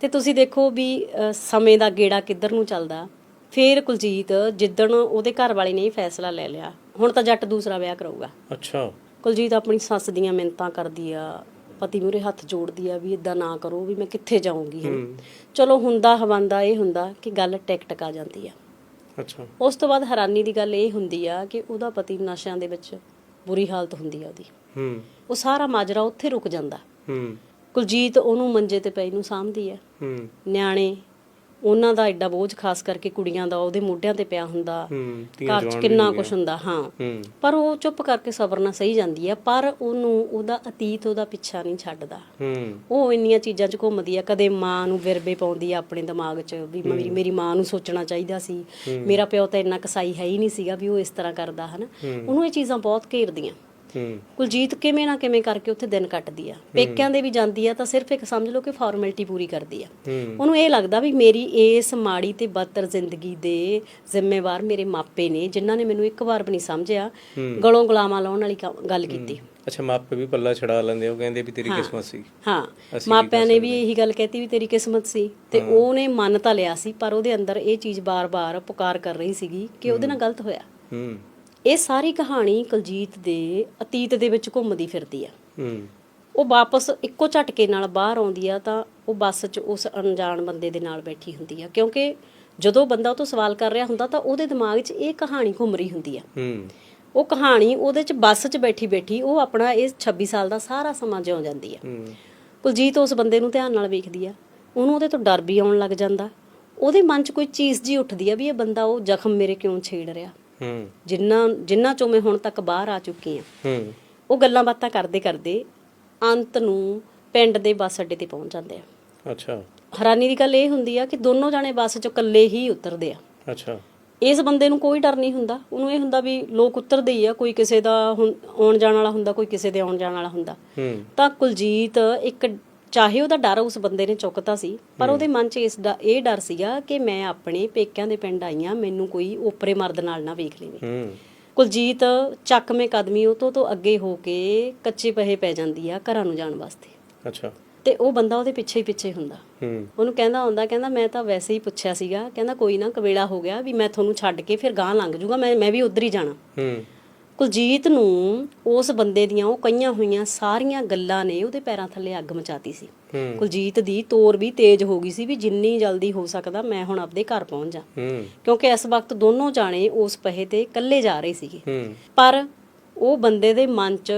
ਤੇ ਤੁਸੀਂ ਦੇਖੋ ਵੀ ਸਮੇਂ ਦਾ ਗੇੜਾ ਕਿੱਧਰ ਨੂੰ ਚੱਲਦਾ। ਫੇਰ ਕੁਲਜੀਤ ਜਿੱਦਣ ਉਹਦੇ ਘਰ ਵਾਲੇ ਨੇ ਇਹ ਫੈਸਲਾ ਲੈ ਲਿਆ ਹੁਣ ਤਾਂ ਜੱਟ ਦੂਸਰਾ ਵਿਆਹ ਕਰਾਊਗਾ। ਅੱਛਾ। ਕੁਲਜੀਤ ਆਪਣੀ ਸੱਸ ਦੀਆਂ ਮਿੰਤਾਂ ਕਰਦੀ ਆ ਪਤੀ ਮੂਰੇ ਹੱਥ ਜੋੜਦੀ ਆ ਵੀ ਇਦਾਂ ਨਾ ਕਰੋ ਵੀ ਮੈਂ ਕਿੱਥੇ ਜਾਊਂਗੀ ਹੁਣ ਚਲੋ ਹੁੰਦਾ ਹਵੰਦਾ ਇਹ ਹੁੰਦਾ ਕਿ ਗੱਲ ਟਿਕ ਟਕਾ ਜਾਂਦੀ ਆ। ਅੱਛਾ। ਉਸ ਤੋਂ ਬਾਅਦ ਹੈਰਾਨੀ ਦੀ ਗੱਲ ਇਹ ਹੁੰਦੀ ਆ ਕਿ ਉਹਦਾ ਪਤੀ ਨਸ਼ਿਆਂ ਦੇ ਵਿੱਚ ਬੁਰੀ ਹਾਲਤ ਹੁੰਦੀ ਆ ਉਹਦੀ। ਹੂੰ। ਉਹ ਸਾਰਾ ਮਾਜਰਾ ਉੱਥੇ ਰੁਕ ਜਾਂਦਾ। ਹੂੰ। ਕੁਲਜੀਤ ਉਹਨੂੰ ਮੰਜੇ ਤੇ ਪਈ ਨੂੰ ਸਾਂਭਦੀ ਆ। ਹੂੰ। ਨਿਆਣੇ ਉਹਨਾਂ ਦਾ ਐਡਾ ਬੋਝ ਖਾਸ ਕਰਕੇ ਕੁੜੀਆਂ ਦਾ ਉਹਦੇ ਮੋਢਿਆਂ ਤੇ ਪਿਆ ਹੁੰਦਾ। ਹੂੰ ਘਰ 'ਚ ਕਿੰਨਾ ਕੁਝ ਹੁੰਦਾ ਹਾਂ। ਹੂੰ। ਪਰ ਉਹ ਚੁੱਪ ਕਰਕੇ ਸਬਰ ਨਾਲ ਸਹੀ ਜਾਂਦੀ ਆ ਪਰ ਉਹਨੂੰ ਉਹਦਾ ਅਤੀਤ ਉਹਦਾ ਪਿੱਛਾ ਨਹੀਂ ਛੱਡਦਾ। ਹੂੰ। ਉਹ ਇੰਨੀਆਂ ਚੀਜ਼ਾਂ 'ਚ ਘੁੰਮਦੀ ਆ ਕਦੇ ਮਾਂ ਨੂੰ ਵਿਰਬੇ ਪਾਉਂਦੀ ਆ ਆਪਣੇ ਦਿਮਾਗ 'ਚ ਵੀ ਮੇਰੀ ਮੇਰੀ ਮਾਂ ਨੂੰ ਸੋਚਣਾ ਚਾਹੀਦਾ ਸੀ। ਮੇਰਾ ਪਿਓ ਤਾਂ ਇੰਨਾ ਕਸਾਈ ਹੈ ਹੀ ਨਹੀਂ ਸੀਗਾ ਵੀ ਉਹ ਇਸ ਤਰ੍ਹਾਂ ਕਰਦਾ ਹਨ। ਉਹਨੂੰ ਇਹ ਚੀਜ਼ਾਂ ਬਹੁਤ ਘੇਰਦੀਆਂ। ਹੂੰ ਕੁਲਜੀਤ ਕਿਵੇਂ ਨਾ ਕਿਵੇਂ ਕਰਕੇ ਉੱਥੇ ਦਿਨ ਕੱਟਦੀ ਆ। ਪੇਕਿਆਂ ਦੇ ਵੀ ਜਾਂਦੀ ਆ ਤਾਂ ਸਿਰਫ ਇੱਕ ਸਮਝ ਲਓ ਕਿ ਫਾਰਮੈਲਿਟੀ ਪੂਰੀ ਕਰਦੀ ਆ। ਉਹਨੂੰ ਇਹ ਲੱਗਦਾ ਵੀ ਮੇਰੀ ਇਸ ਮਾੜੀ ਤੇ ਬਦਤਰ ਜ਼ਿੰਦਗੀ ਦੇ ਜ਼ਿੰਮੇਵਾਰ ਮੇਰੇ ਮਾਪੇ ਨੇ ਜਿਨ੍ਹਾਂ ਨੇ ਮੈਨੂੰ ਇੱਕ ਵਾਰ ਵੀ ਨਹੀਂ ਸਮਝਿਆ। ਗਲੋਂ ਗੁਲਾਮਾਂ ਲਾਉਣ ਵਾਲੀ ਗੱਲ ਕੀਤੀ। ਅੱਛਾ ਮਾਪੇ ਵੀ ਪੱਲਾ ਛੜਾ ਲੈਂਦੇ ਉਹ ਕਹਿੰਦੇ ਵੀ ਤੇਰੀ ਕਿਸਮਤ ਸੀ। ਹਾਂ ਮਾਪਿਆਂ ਨੇ ਵੀ ਇਹੀ ਗੱਲ ਕਹਿਤੀ ਵੀ ਤੇਰੀ ਕਿਸਮਤ ਸੀ ਤੇ ਉਹਨੇ ਮੰਨ ਤਾਂ ਲਿਆ ਸੀ ਪਰ ਉਹਦੇ ਅੰਦਰ ਇਹ ਚੀਜ਼ ਬਾਰ-ਬਾਰ ਪੁਕਾਰ ਕਰ ਰਹੀ ਸੀਗੀ ਕਿ ਉਹਦੇ ਨਾਲ ਗਲਤ ਹੋਇਆ। ਹੂੰ। ਇਹ ਸਾਰੀ ਕਹਾਣੀ ਕੁਲਜੀਤ ਦੇ ਅਤੀਤ ਦੇ ਵਿੱਚ ਘੁੰਮਦੀ ਫਿਰਦੀ ਆ। ਹੂੰ। ਉਹ ਵਾਪਸ ਇੱਕੋ ਝਟਕੇ ਨਾਲ ਬਾਹਰ ਆਉਂਦੀ ਆ ਤਾਂ ਉਹ ਬੱਸ 'ਚ ਉਸ ਅਣਜਾਣ ਬੰਦੇ ਦੇ ਨਾਲ ਬੈਠੀ ਹੁੰਦੀ ਆ। ਕਿਉਂਕਿ ਜਦੋਂ ਬੰਦਾ ਉਹ ਤੋਂ ਸਵਾਲ ਕਰ ਰਿਹਾ ਹੁੰਦਾ ਤਾਂ ਉਹਦੇ ਦਿਮਾਗ 'ਚ ਇਹ ਕਹਾਣੀ ਘੁੰਮ ਰਹੀ ਹੁੰਦੀ ਆ। ਹੂੰ। ਉਹ ਕਹਾਣੀ ਉਹਦੇ 'ਚ ਬੱਸ 'ਚ ਬੈਠੀ ਬੈਠੀ ਉਹ ਆਪਣਾ ਇਹ 26 ਸਾਲ ਦਾ ਸਾਰਾ ਸਮਾਂ ਜਿਉਂ ਜਾਂਦੀ ਆ। ਹੂੰ। ਕੁਲਜੀਤ ਉਸ ਬੰਦੇ ਨੂੰ ਧਿਆਨ ਨਾਲ ਵੇਖਦੀ ਆ। ਉਹਨੂੰ ਉਹਦੇ ਤੋਂ ਡਰ ਵੀ ਆਉਣ ਲੱਗ ਜਾਂਦਾ। ਉਹਦੇ ਮਨ 'ਚ ਕੋਈ ਚੀਜ਼ ਜੀ ਉੱਠਦੀ ਆ ਵੀ ਇਹ ਬੰਦਾ ਉਹ ਜ਼ਖਮ ਮੇਰੇ ਕਿਉਂ ਛੇੜ ਰਿਹਾ। ਹੂੰ। ਜਿੰਨਾ ਜਿੰਨਾ ਚੋਂ ਮੈਂ ਹੁਣ ਤੱਕ ਬਾਹਰ ਆ ਚੁੱਕੀ ਆ ਹੂੰ। ਉਹ ਗੱਲਾਂ ਬਾਤਾਂ ਕਰਦੇ ਕਰਦੇ ਅੰਤ ਨੂੰ ਪਿੰਡ ਦੇ ਬੱਸ ਅੱਡੇ ਤੇ ਪਹੁੰਚ ਜਾਂਦੇ ਆ। ਅੱਛਾ। ਹੈਰਾਨੀ ਦੀ ਗੱਲ ਇਹ ਹੁੰਦੀ ਆ ਕਿ ਦੋਨੋਂ ਜਾਣੇ ਬੱਸ 'ਚੋਂ ਇਕੱਲੇ ਹੀ ਉਤਰਦੇ ਆ। ਅੱਛਾ। ਇਸ ਬੰਦੇ ਨੂੰ ਕੋਈ ਡਰ ਨਹੀਂ ਹੁੰਦਾ। ਉਹਨੂੰ ਇਹ ਹੁੰਦਾ ਵੀ ਲੋਕ ਉਤਰਦੇ ਹੀ ਆ ਕੋਈ ਕਿਸੇ ਦਾ ਹੁਣ ਆਉਣ ਜਾਣ ਵਾਲਾ ਹੁੰਦਾ ਕੋਈ ਕਿਸੇ ਦੇ ਆਉਣ ਜਾਣ ਵਾਲਾ ਹੁੰਦਾ। ਹੂੰ। ਤਾਂ ਕੁਲਜੀਤ ਇੱਕ ਚਾਹੇ ਉਹਦਾ ਡਰ ਉਸ ਬੰਦੇ ਨੇ ਚੁੱਕਤਾ ਸੀ ਪਰ ਉਹਦੇ ਮਨ 'ਚ ਇਸ ਦਾ ਇਹ ਡਰ ਸੀਗਾ ਕਿ ਮੈਂ ਆਪਣੇ ਪੇਕਿਆਂ ਦੇ ਪਿੰਡ ਆਈ ਆ ਮੈਨੂੰ ਕੋਈ ਓਪਰੇ ਮਰਦ ਨਾਲ ਨਾ ਵੇਖ ਲਵੇ। ਕੁਲਜੀਤ ਚੱਕਵੇਂ ਕਦਮੀ ਉਹ ਤੋਂ ਤੋਂ ਅੱਗੇ ਹੋ ਕੇ ਕੱਚੇ ਪਹੇ ਪੈ ਜਾਂਦੀ ਆ ਘਰਾਂ ਨੂੰ ਜਾਣ ਵਾਸਤੇ। ਅੱਛਾ। ਤੇ ਉਹ ਬੰਦਾ ਉਹਦੇ ਪਿੱਛੇ ਹੀ ਪਿੱਛੇ ਹੁੰਦਾ। ਹੂੰ। ਉਹਨੂੰ ਕਹਿੰਦਾ ਹੁੰਦਾ ਕਹਿੰਦਾ ਮੈਂ ਤਾਂ ਵੈਸੇ ਹੀ ਪੁੱਛਿਆ ਸੀਗਾ ਕਹਿੰਦਾ ਕੋਈ ਨਾ ਕਵੇਲਾ ਹੋ ਗਿਆ ਵੀ ਮੈਂ ਤੁਹਾਨੂੰ ਛੱਡ ਕੇ ਫਿਰ ਗਾਂ ਲੰਘ ਜੂਗਾ ਮੈਂ ਮੈਂ ਵੀ ਉਧਰ ਹੀ ਜਾਣਾ। ਹੂੰ। ਕੁਲਜੀਤ ਨੂੰ ਉਸ ਬੰਦੇ ਦੀਆਂ ਉਹ ਕਈਆਂ ਹੋਈਆਂ ਸਾਰੀਆਂ ਗੱਲਾਂ ਨੇ ਉਹਦੇ ਪੈਰਾਂ ਥੱਲੇ ਅੱਗ ਮਚਾਤੀ ਸੀ। ਕੁਲਜੀਤ ਦੀ ਤੋਰ ਵੀ ਤੇਜ਼ ਹੋ ਗਈ ਸੀ ਵੀ ਜਿੰਨੀ ਜਲਦੀ ਹੋ ਸਕਦਾ ਮੈਂ ਹੁਣ ਆਪਦੇ ਘਰ ਪਹੁੰਚ ਜਾ। ਕਿਉਂਕਿ ਇਸ ਵਕਤ ਦੋਨੋਂ ਜਾਣੇ ਉਸ ਪਹੇ ਤੇ ਇਕੱਲੇ ਜਾ ਰਹੇ ਸੀਗੇ। ਪਰ ਉਹ ਬੰਦੇ ਦੇ ਮਨ 'ਚ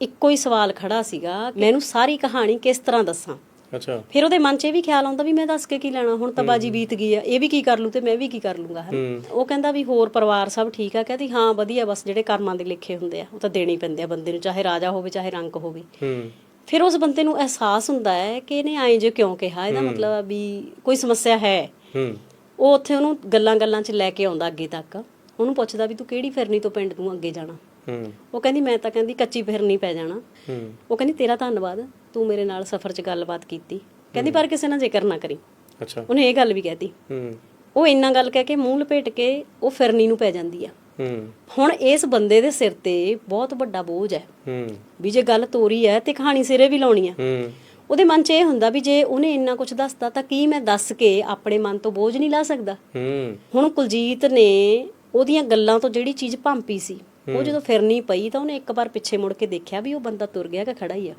ਇੱਕੋ ਹੀ ਸਵਾਲ ਖੜਾ ਸੀਗਾ ਮੈਨੂੰ ਸਾਰੀ ਕਹਾਣੀ ਕਿਸ ਤਰ੍ਹਾਂ ਦੱਸਾਂ? ਅੱਛਾ। ਫਿਰ ਉਹਦੇ ਮਨ 'ਚ ਇਹ ਵੀ ਖਿਆਲ ਆਉਂਦਾ ਵੀ ਮੈਂ ਦੱਸ ਕੇ ਕੀ ਲੈਣਾ ਹੁਣ ਤਾਂ ਬਾਜੀ ਬੀਤ ਗਈ ਆ ਇਹ ਵੀ ਕੀ ਕਰ ਲੂ ਤੇ ਮੈਂ ਵੀ ਕੀ ਕਰ ਲੂੰਗਾ ਹਨਾ? ਹੂੰ। ਉਹ ਕਹਿੰਦਾ ਵੀ ਹੋਰ ਪਰਿਵਾਰ ਸਭ ਠੀਕ ਆ ਕਹਿੰਦੀ ਹਾਂ ਵਧੀਆ ਬਸ ਜਿਹੜੇ ਕਰਮਾਂ ਦੇ ਲਿਖੇ ਹੁੰਦੇ ਆ ਉਹ ਤਾਂ ਦੇਣੇ ਪੈਂਦੇ ਆ ਬੰਦੇ ਨੂੰ ਚਾਹੇ ਰਾਜਾ ਹੋਵੇ ਚਾਹੇ ਰੰਕ ਹੋਵੇ। ਹੂੰ। ਫਿਰ ਉਸ ਬੰਦੇ ਨੂੰ ਅਹਿਸਾਸ ਹੁੰਦਾ ਹੈ ਕਿ ਇਹਨੇ ਐਂ ਜੇ ਕਿਉਂ ਕਿਹਾ ਇਹਦਾ ਮਤਲਬ ਆ ਵੀ ਕੋਈ ਸਮੱਸਿਆ ਹੈ। ਹੂੰ। ਉਹ ਉੱਥੇ ਉਹਨੂੰ ਗੱਲਾਂ-ਗੱਲਾਂ 'ਚ ਲੈ ਕੇ ਆਉਂਦਾ ਅੱਗੇ ਤੱਕ। ਉਹਨੂੰ ਪੁੱਛਦਾ ਵੀ ਤੂੰ ਕਿਹੜੀ ਫਿਰਨੀ ਤੋਂ ਪਿੰਡ ਨੂੰ ਅੱਗੇ ਜਾਣਾ? ਹੂੰ। ਉਹ ਕਹਿੰਦੀ ਮੈਂ ਤਾਂ ਕਹਿੰਦੀ ਕੱਚੀ ਫਿਰਨੀ ਪੈ ਜਾਣਾ। ਹੂੰ। ਉਹ ਕਹਿੰਦੀ ਤੇਰਾ ਧੰਨਵਾਦ। ਤੂੰ ਮੇਰੇ ਨਾਲ ਸਫ਼ਰ 'ਚ ਗੱਲਬਾਤ ਕੀਤੀ। ਕਹਿੰਦੀ ਪਰ ਕਿਸੇ ਨਾਲ ਜ਼ਿਕਰ ਨਾ ਕਰੀ। ਅੱਛਾ। ਉਹਨੇ ਇਹ ਗੱਲ ਵੀ ਕਹਿਤੀ। ਹੂੰ। ਉਹ ਇੰਨਾ ਗੱਲ ਕਹਿ ਕੇ ਮੂੰਹ ਲਪੇਟ ਕੇ ਉਹ ਫਿਰਨੀ ਨੂੰ ਪੈ ਜਾਂਦੀ ਆ। ਹੂੰ। ਹੁਣ ਇਸ ਬੰਦੇ ਦੇ ਸਿਰ ਤੇ ਬਹੁਤ ਵੱਡਾ ਬੋਝ ਹੈ। ਹੂੰ। ਵੀ ਜੇ ਗੱਲ ਤੋਰੀ ਹੈ ਤੇ ਕਹਾਣੀ ਸਿਰੇ ਵੀ ਲਾਉਣੀ ਆ। ਹੂੰ। ਉਹਦੇ ਮਨ 'ਚ ਇਹ ਹੁੰਦਾ ਵੀ ਜੇ ਉਹਨੇ ਇੰਨਾ ਕੁਝ ਦੱਸਤਾ ਤਾਂ ਕੀ ਮੈਂ ਦੱਸ ਕੇ ਆਪਣੇ ਮਨ ਤੋਂ ਬੋਝ ਨਹੀਂ ਲਾ ਸਕਦਾ? ਹੂੰ। ਹੁਣ ਕੁਲਜੀਤ ਨੇ ਉਹਦੀਆਂ ਗੱਲਾਂ ਤੋਂ ਜਿਹੜੀ ਚੀਜ਼ ਭੰਪੀ ਸੀ ਉਹ ਜਦੋਂ ਫਿਰਨੀ ਪਈ ਤਾਂ ਉਹਨੇ ਇੱਕ ਵਾਰ ਪਿੱਛੇ ਮੁੜ ਕੇ ਦੇਖਿਆ ਵੀ ਉਹ ਬੰਦਾ ਤੁਰ ਗਿਆ ਕਿ ਖੜਾ ਹੀ ਆ।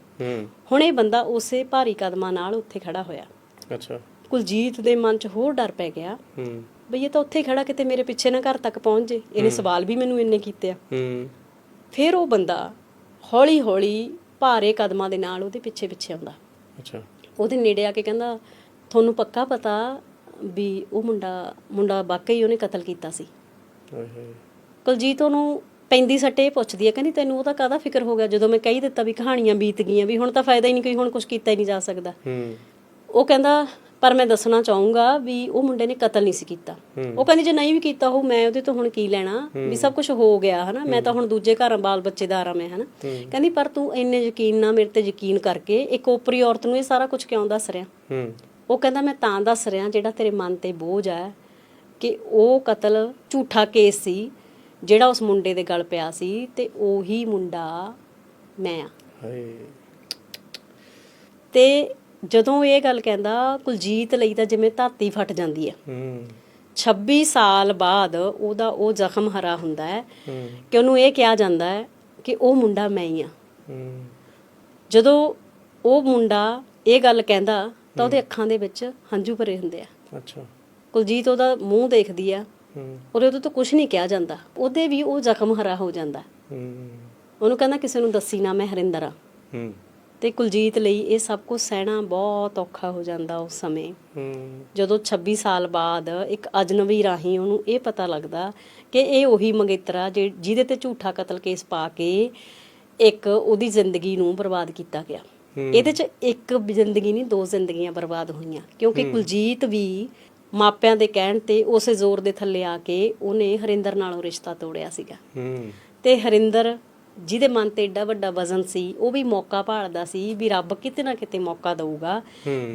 ਹੁਣ ਇਹ ਬੰਦਾ ਉਸੇ ਭਾਰੀ ਕਦਮਾਂ ਨਾਲ ਉੱਥੇ ਖੜਾ ਹੋਇਆ। ਅੱਛਾ। ਕੁਲਜੀਤ ਦੇ ਮਨ 'ਚ ਹੋਰ ਡਰ ਪੈ ਗਿਆ। ਹੂੰ। ਬਈ ਇਹ ਤਾਂ ਉੱਥੇ ਖੜਾ ਕਿਤੇ ਮੇਰੇ ਪਿੱਛੇ ਨਾ ਘਰ ਤੱਕ ਪਹੁੰਚ ਜੇ। ਇਹਨੇ ਸਵਾਲ ਵੀ ਮੈਨੂੰ ਇੰਨੇ ਕੀਤੇ ਆ। ਹੂੰ। ਫਿਰ ਉਹ ਬੰਦਾ ਹੌਲੀ ਹੌਲੀ ਭਾਰੇ ਕਦਮਾਂ ਦੇ ਨਾਲ ਉਹਦੇ ਪਿੱਛੇ ਪਿੱਛੇ ਆਉਂਦਾ। ਅੱਛਾ। ਉਹਦੇ ਨੇੜੇ ਆ ਕੇ ਕਹਿੰਦਾ ਤੁਹਾਨੂੰ ਪੱਕਾ ਪਤਾ ਵੀ ਉਹ ਮੁੰਡਾ ਮੁੰਡਾ ਵਾਕਈ ਉਹਨੇ ਕਤਲ ਕੀਤਾ ਸੀ? ਕੁਲਜੀਤ ਉਹਨੂੰ ਪੈਂਦੀ ਸੱਟੇ ਇਹ ਪੁੱਛਦੀ ਹੈ ਕਹਿੰਦੀ ਤੈਨੂੰ ਉਹਦਾ ਕਾਹਦਾ ਫਿਕਰ ਹੋ ਗਿਆ? ਜਦੋਂ ਮੈਂ ਕਹਿ ਦਿੱਤਾ ਵੀ ਕਹਾਣੀਆਂ ਬੀਤ ਗਈਆਂ ਵੀ ਹੁਣ ਤਾਂ ਫਾਇਦਾ ਹੀ ਨਹੀਂ ਕੋਈ ਹੁਣ ਕੁਝ ਕੀਤਾ ਹੀ ਨਹੀਂ ਜਾ ਸਕਦਾ। ਹੂੰ। ਉਹ ਕਹਿੰਦਾ ਪਰ ਮੈਂ ਦੱਸਣਾ ਚਾਹੂੰਗਾ ਵੀ ਉਹ ਮੁੰਡੇ ਨੇ ਕਤਲ ਨਹੀਂ ਸੀ ਕੀਤਾ। ਉਹ ਕਹਿੰਦੀ ਜੇ ਨਹੀਂ ਵੀ ਕੀਤਾ ਉਹ ਮੈਂ ਉਹਦੇ ਤੋਂ ਹੁਣ ਕੀ ਲੈਣਾ? ਵੀ ਸਭ ਕੁਝ ਹੋ ਗਿਆ ਹਨਾ? ਮੈਂ ਤਾਂ ਹੁਣ ਦੂਜੇ ਘਰ ਬਾਲ ਬੱਚੇਦਾਰ ਆ ਮੈਂ ਹਨਾ? ਕਹਿੰਦੀ ਪਰ ਤੂੰ ਇੰਨੇ ਯਕੀਨ ਨਾਲ ਮੇਰੇ ਤੇ ਯਕੀਨ ਕਰਕੇ ਇੱਕ ਓਪਰੀ ਔਰਤ ਨੂੰ ਇਹ ਸਾਰਾ ਕੁਝ ਕਿਉਂ ਦੱਸ ਰਿਹਾ? ਹੂੰ। ਉਹ ਕਹਿੰਦਾ ਮੈਂ ਤਾਂ ਦੱਸ ਰਿਹਾ ਜਿਹੜਾ ਤੇਰੇ ਮਨ ਤੇ ਬੋਝ ਹੈ ਕਿ ਉਹ ਕਤਲ ਝੂਠਾ ਕੇਸ ਸੀ ਜਿਹੜਾ ਉਸ ਮੁੰਡੇ ਦੇ ਗਲ ਪਿਆ ਸੀ ਤੇ ਉਹੀ ਮੁੰਡਾ ਮੈਂ ਆ। ਹਾਏ। ਤੇ ਜਦੋਂ ਇਹ ਗੱਲ ਕਹਿੰਦਾ ਕੁਲਜੀਤ ਲਈ ਤਾਂ ਜਿਵੇਂ ਧਰਤੀ ਫਟ ਜਾਂਦੀ ਹੈ ਹੂੰ। 26 ਸਾਲ ਬਾਅਦ ਉਹਦਾ ਉਹ ਜ਼ਖਮ ਹਰਾ ਹੁੰਦਾ ਹੈ ਹੂੰ। ਕਿ ਉਹਨੂੰ ਇਹ ਕਿਹਾ ਜਾਂਦਾ ਹੈ ਕਿ ਉਹ ਮੁੰਡਾ ਮੈਂ ਹੀ ਆ। ਹੂੰ। ਜਦੋਂ ਉਹ ਮੁੰਡਾ ਇਹ ਗੱਲ ਕਹਿੰਦਾ ਤਾਂ ਉਹਦੇ ਅੱਖਾਂ ਦੇ ਵਿੱਚ ਹੰਝੂ ਭਰੇ ਹੁੰਦੇ ਆ। ਅੱਛਾ। ਕੁਲਜੀਤ ਉਹਦਾ ਮੂੰਹ ਦੇਖਦੀ ਆ ਹੂੰ ਉਹਦੇ ਤੋਂ ਤਾਂ ਕੁਝ ਨਹੀਂ ਕਿਹਾ ਜਾਂਦਾ। ਉਹਦੇ ਵੀ ਉਹ ਜ਼ਖਮ ਹਰਾ ਹੋ ਜਾਂਦਾ। ਹੂੰ ਉਹਨੂੰ ਕਹਿੰਦਾ ਕਿਸੇ ਨੂੰ ਦੱਸੀ ਨਾ ਮੈਂ ਹਰਿੰਦਰ ਆ ਹੂੰ। ਤੇ ਕੁਲਜੀਤ ਲਈ ਇਹ ਸਭ ਕੁਝ ਸਹਿਣਾ ਬਹੁਤ ਔਖਾ ਹੋ ਜਾਂਦਾ ਉਸ ਸਮੇਂ। ਹੂੰ ਜਦੋਂ 26 ਸਾਲ ਬਾਅਦ ਇੱਕ ਅਜਨਬੀ ਰਾਹੀਂ ਉਹਨੂੰ ਇਹ ਪਤਾ ਲੱਗਦਾ ਕਿ ਇਹ ਉਹੀ ਮੰਗੇਤਰਾ ਜਿਹਦੇ ਤੇ ਝੂਠਾ ਕਤਲ ਕੇਸ ਪਾ ਕੇ ਇੱਕ ਉਹਦੀ ਜ਼ਿੰਦਗੀ ਨੂੰ ਬਰਬਾਦ ਕੀਤਾ ਗਿਆ। ਇਹਦੇ ਚ ਇੱਕ ਜ਼ਿੰਦਗੀ ਨਹੀਂ ਦੋ ਜ਼ਿੰਦਗੀਆਂ ਬਰਬਾਦ ਹੋਈਆਂ। ਕਿਉਂਕਿ ਕੁਲਜੀਤ ਵੀ ਮਾਪਿਆਂ ਦੇ ਕਹਿਣ ਤੇ ਉਸੇ ਜ਼ੋਰ ਦੇ ਥੱਲੇ ਆ ਕੇ ਉਹਨੇ ਹਰਿੰਦਰ ਨਾਲੋਂ ਰਿਸ਼ਤਾ ਤੋੜਿਆ ਸੀਗਾ। ਹੂੰ। ਤੇ ਹਰਿੰਦਰ ਜਿਹਦੇ ਮਨ ਤੇ ਏਡਾ ਵੱਡਾ ਵਜ਼ਨ ਸੀ ਉਹ ਵੀ ਮੌਕਾ ਭਾਲਦਾ ਸੀ ਵੀ ਰੱਬ ਕਿਤੇ ਨਾ ਕਿਤੇ ਮੌਕਾ ਦਊਗਾ।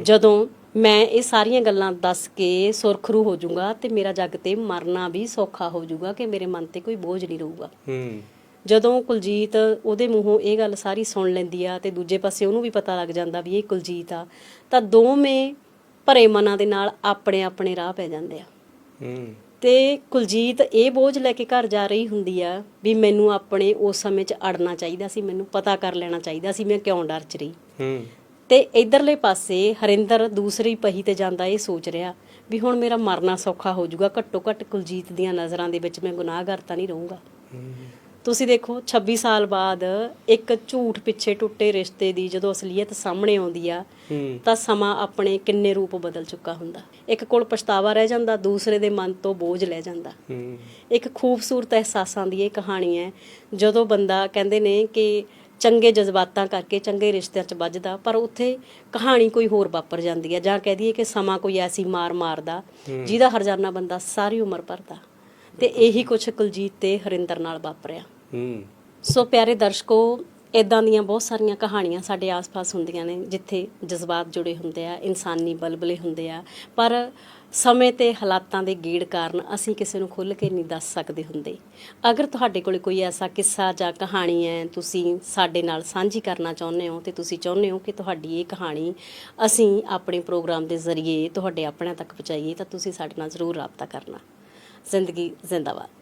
ਜਦੋਂ ਮੈਂ ਇਹ ਸਾਰੀਆਂ ਗੱਲਾਂ ਦੱਸ ਕੇ ਸੁਰਖਰੂ ਹੋ ਜਾਊਗਾ ਤੇ ਮੇਰਾ ਜੱਗ ਤੇ ਮਰਨਾ ਵੀ ਸੌਖਾ ਹੋ ਜਾਊਗਾ ਕਿ ਮੇਰੇ ਮਨ ਤੇ ਕੋਈ ਬੋਝ ਨਹੀਂ ਰਹੂਗਾ। ਹੂੰ। ਜਦੋਂ ਕੁਲਜੀਤ ਉਹਦੇ ਮੂੰਹੋਂ ਇਹ ਗੱਲ ਸਾਰੀ ਸੁਣ ਲੈਂਦੀ ਆ ਤੇ ਦੂਜੇ ਪਾਸੇ ਉਹਨੂੰ ਵੀ ਪਤਾ ਲੱਗ ਜਾਂਦਾ ਵੀ ਇਹ ਕੁਲਜੀਤ ਆ ਤਾਂ ਦੋਵੇਂ ਭਰੇ ਮਨਾਂ ਦੇ ਨਾਲ ਆਪਣੇ ਆਪਣੇ ਰਾਹ ਪੈ ਜਾਂਦੇ ਆ। ਹੂੰ। ਤੇ ਕੁਲਜੀਤ ਇਹ ਬੋਝ ਲੈ ਕੇ ਘਰ ਜਾ ਰਹੀ ਹੁੰਦੀ ਆ ਵੀ ਮੈਨੂੰ ਆਪਣੇ ਉਸ ਸਮੇਂ 'ਚ ਅੜਨਾ ਚਾਹੀਦਾ ਸੀ ਮੈਨੂੰ ਪਤਾ ਕਰ ਲੈਣਾ ਚਾਹੀਦਾ ਸੀ ਮੈਂ ਕਿਉਂ ਡਰ 'ਚ ਰਹੀ। ਹੂੰ। ਤੇ ਇਧਰਲੇ ਪਾਸੇ ਹਰਿੰਦਰ ਦੂਸਰੀ ਪਹੀ ਤੇ ਜਾਂਦਾ ਇਹ ਸੋਚ ਰਿਹਾ ਵੀ ਹੁਣ ਮੇਰਾ ਮਰਨਾ ਸੌਖਾ ਹੋ ਜਾਊਗਾ ਘੱਟੋ ਘੱਟ ਕੁਲਜੀਤ ਦੀਆਂ ਨਜ਼ਰਾਂ ਦੇ ਵਿੱਚ ਮੈਂ ਗੁਨਾਹਗਰ ਤਾਂ ਨਹੀਂ ਰਹੂੰਗਾ। ਤੁਸੀਂ ਦੇਖੋ 26 ਸਾਲ ਬਾਅਦ ਇੱਕ ਝੂਠ ਪਿੱਛੇ ਟੁੱਟੇ ਰਿਸ਼ਤੇ ਦੀ ਜਦੋਂ ਅਸਲੀਅਤ ਸਾਹਮਣੇ ਆਉਂਦੀ ਆ ਤਾਂ ਸਮਾਂ ਆਪਣੇ ਕਿੰਨੇ ਰੂਪ ਬਦਲ ਚੁੱਕਾ ਹੁੰਦਾ। ਇੱਕ ਕੋਲ ਪਛਤਾਵਾ ਰਹਿ ਜਾਂਦਾ ਦੂਸਰੇ ਦੇ ਮਨ ਤੋਂ ਬੋਝ ਲੈ ਜਾਂਦਾ। ਇੱਕ ਖੂਬਸੂਰਤ ਅਹਿਸਾਸਾਂ ਦੀ ਇਹ ਕਹਾਣੀ ਹੈ ਜਦੋਂ ਬੰਦਾ ਕਹਿੰਦੇ ਨੇ ਕਿ ਚੰਗੇ ਜਜ਼ਬਾਤਾਂ ਕਰਕੇ ਚੰਗੇ ਰਿਸ਼ਤਿਆਂ 'ਚ ਵੱਜਦਾ ਪਰ ਉੱਥੇ ਕਹਾਣੀ ਕੋਈ ਹੋਰ ਵਾਪਰ ਜਾਂਦੀ ਹੈ ਜਾਂ ਕਹਿ ਦਈਏ ਕਿ ਸਮਾਂ ਕੋਈ ਐਸੀ ਮਾਰ ਮਾਰਦਾ ਜਿਹਦਾ ਹਰਜਾਨਾ ਬੰਦਾ ਸਾਰੀ ਉਮਰ ਭਰਦਾ। ਤੇ ਇਹੀ ਕੁਛ ਕੁਲਜੀਤ ਤੇ ਹਰਿੰਦਰ ਨਾਲ ਵਾਪਰਿਆ। ਹੂੰ। ਸੋ ਪਿਆਰੇ ਦਰਸ਼ਕੋ ਇਦਾਂ ਦੀਆਂ ਬਹੁਤ ਸਾਰੀਆਂ ਕਹਾਣੀਆਂ ਸਾਡੇ ਆਸ-ਪਾਸ ਹੁੰਦੀਆਂ ਨੇ ਜਿੱਥੇ ਜਜ਼ਬਾਤ ਜੁੜੇ ਹੁੰਦੇ ਆ ਇਨਸਾਨੀ ਬਲਬਲੇ ਹੁੰਦੇ ਆ। ਪਰ ਸਮੇਂ ਤੇ ਹਾਲਾਤਾਂ ਦੇ ਗੀੜ ਕਾਰਨ ਅਸੀਂ ਕਿਸੇ ਨੂੰ ਖੁੱਲ੍ਹ ਕੇ ਨਹੀਂ ਦੱਸ ਸਕਦੇ ਹੁੰਦੇ। ਅਗਰ ਤੁਹਾਡੇ ਕੋਲ ਕੋਈ ਐਸਾ ਕਿੱਸਾ ਜਾਂ ਕਹਾਣੀ ਹੈ ਤੁਸੀਂ ਸਾਡੇ ਨਾਲ ਸਾਂਝੀ ਕਰਨਾ ਚਾਹੁੰਦੇ ਹੋ ਤੇ ਤੁਸੀਂ ਚਾਹੁੰਦੇ ਹੋ ਕਿ ਤੁਹਾਡੀ ਇਹ ਕਹਾਣੀ ਅਸੀਂ ਆਪਣੇ ਪ੍ਰੋਗਰਾਮ ਦੇ ਜ਼ਰੀਏ ਤੁਹਾਡੇ ਆਪਣਿਆਂ ਤੱਕ ਪਹੁੰਚਾਈਏ ਤਾਂ ਤੁਸੀਂ ਸਾਡੇ ਨਾਲ ਜ਼ਰੂਰ ਰਾਬਤਾ ਕਰਨਾ। ਜ਼ਿੰਦਗੀ ਜ਼ਿੰਦਾਬਾਦ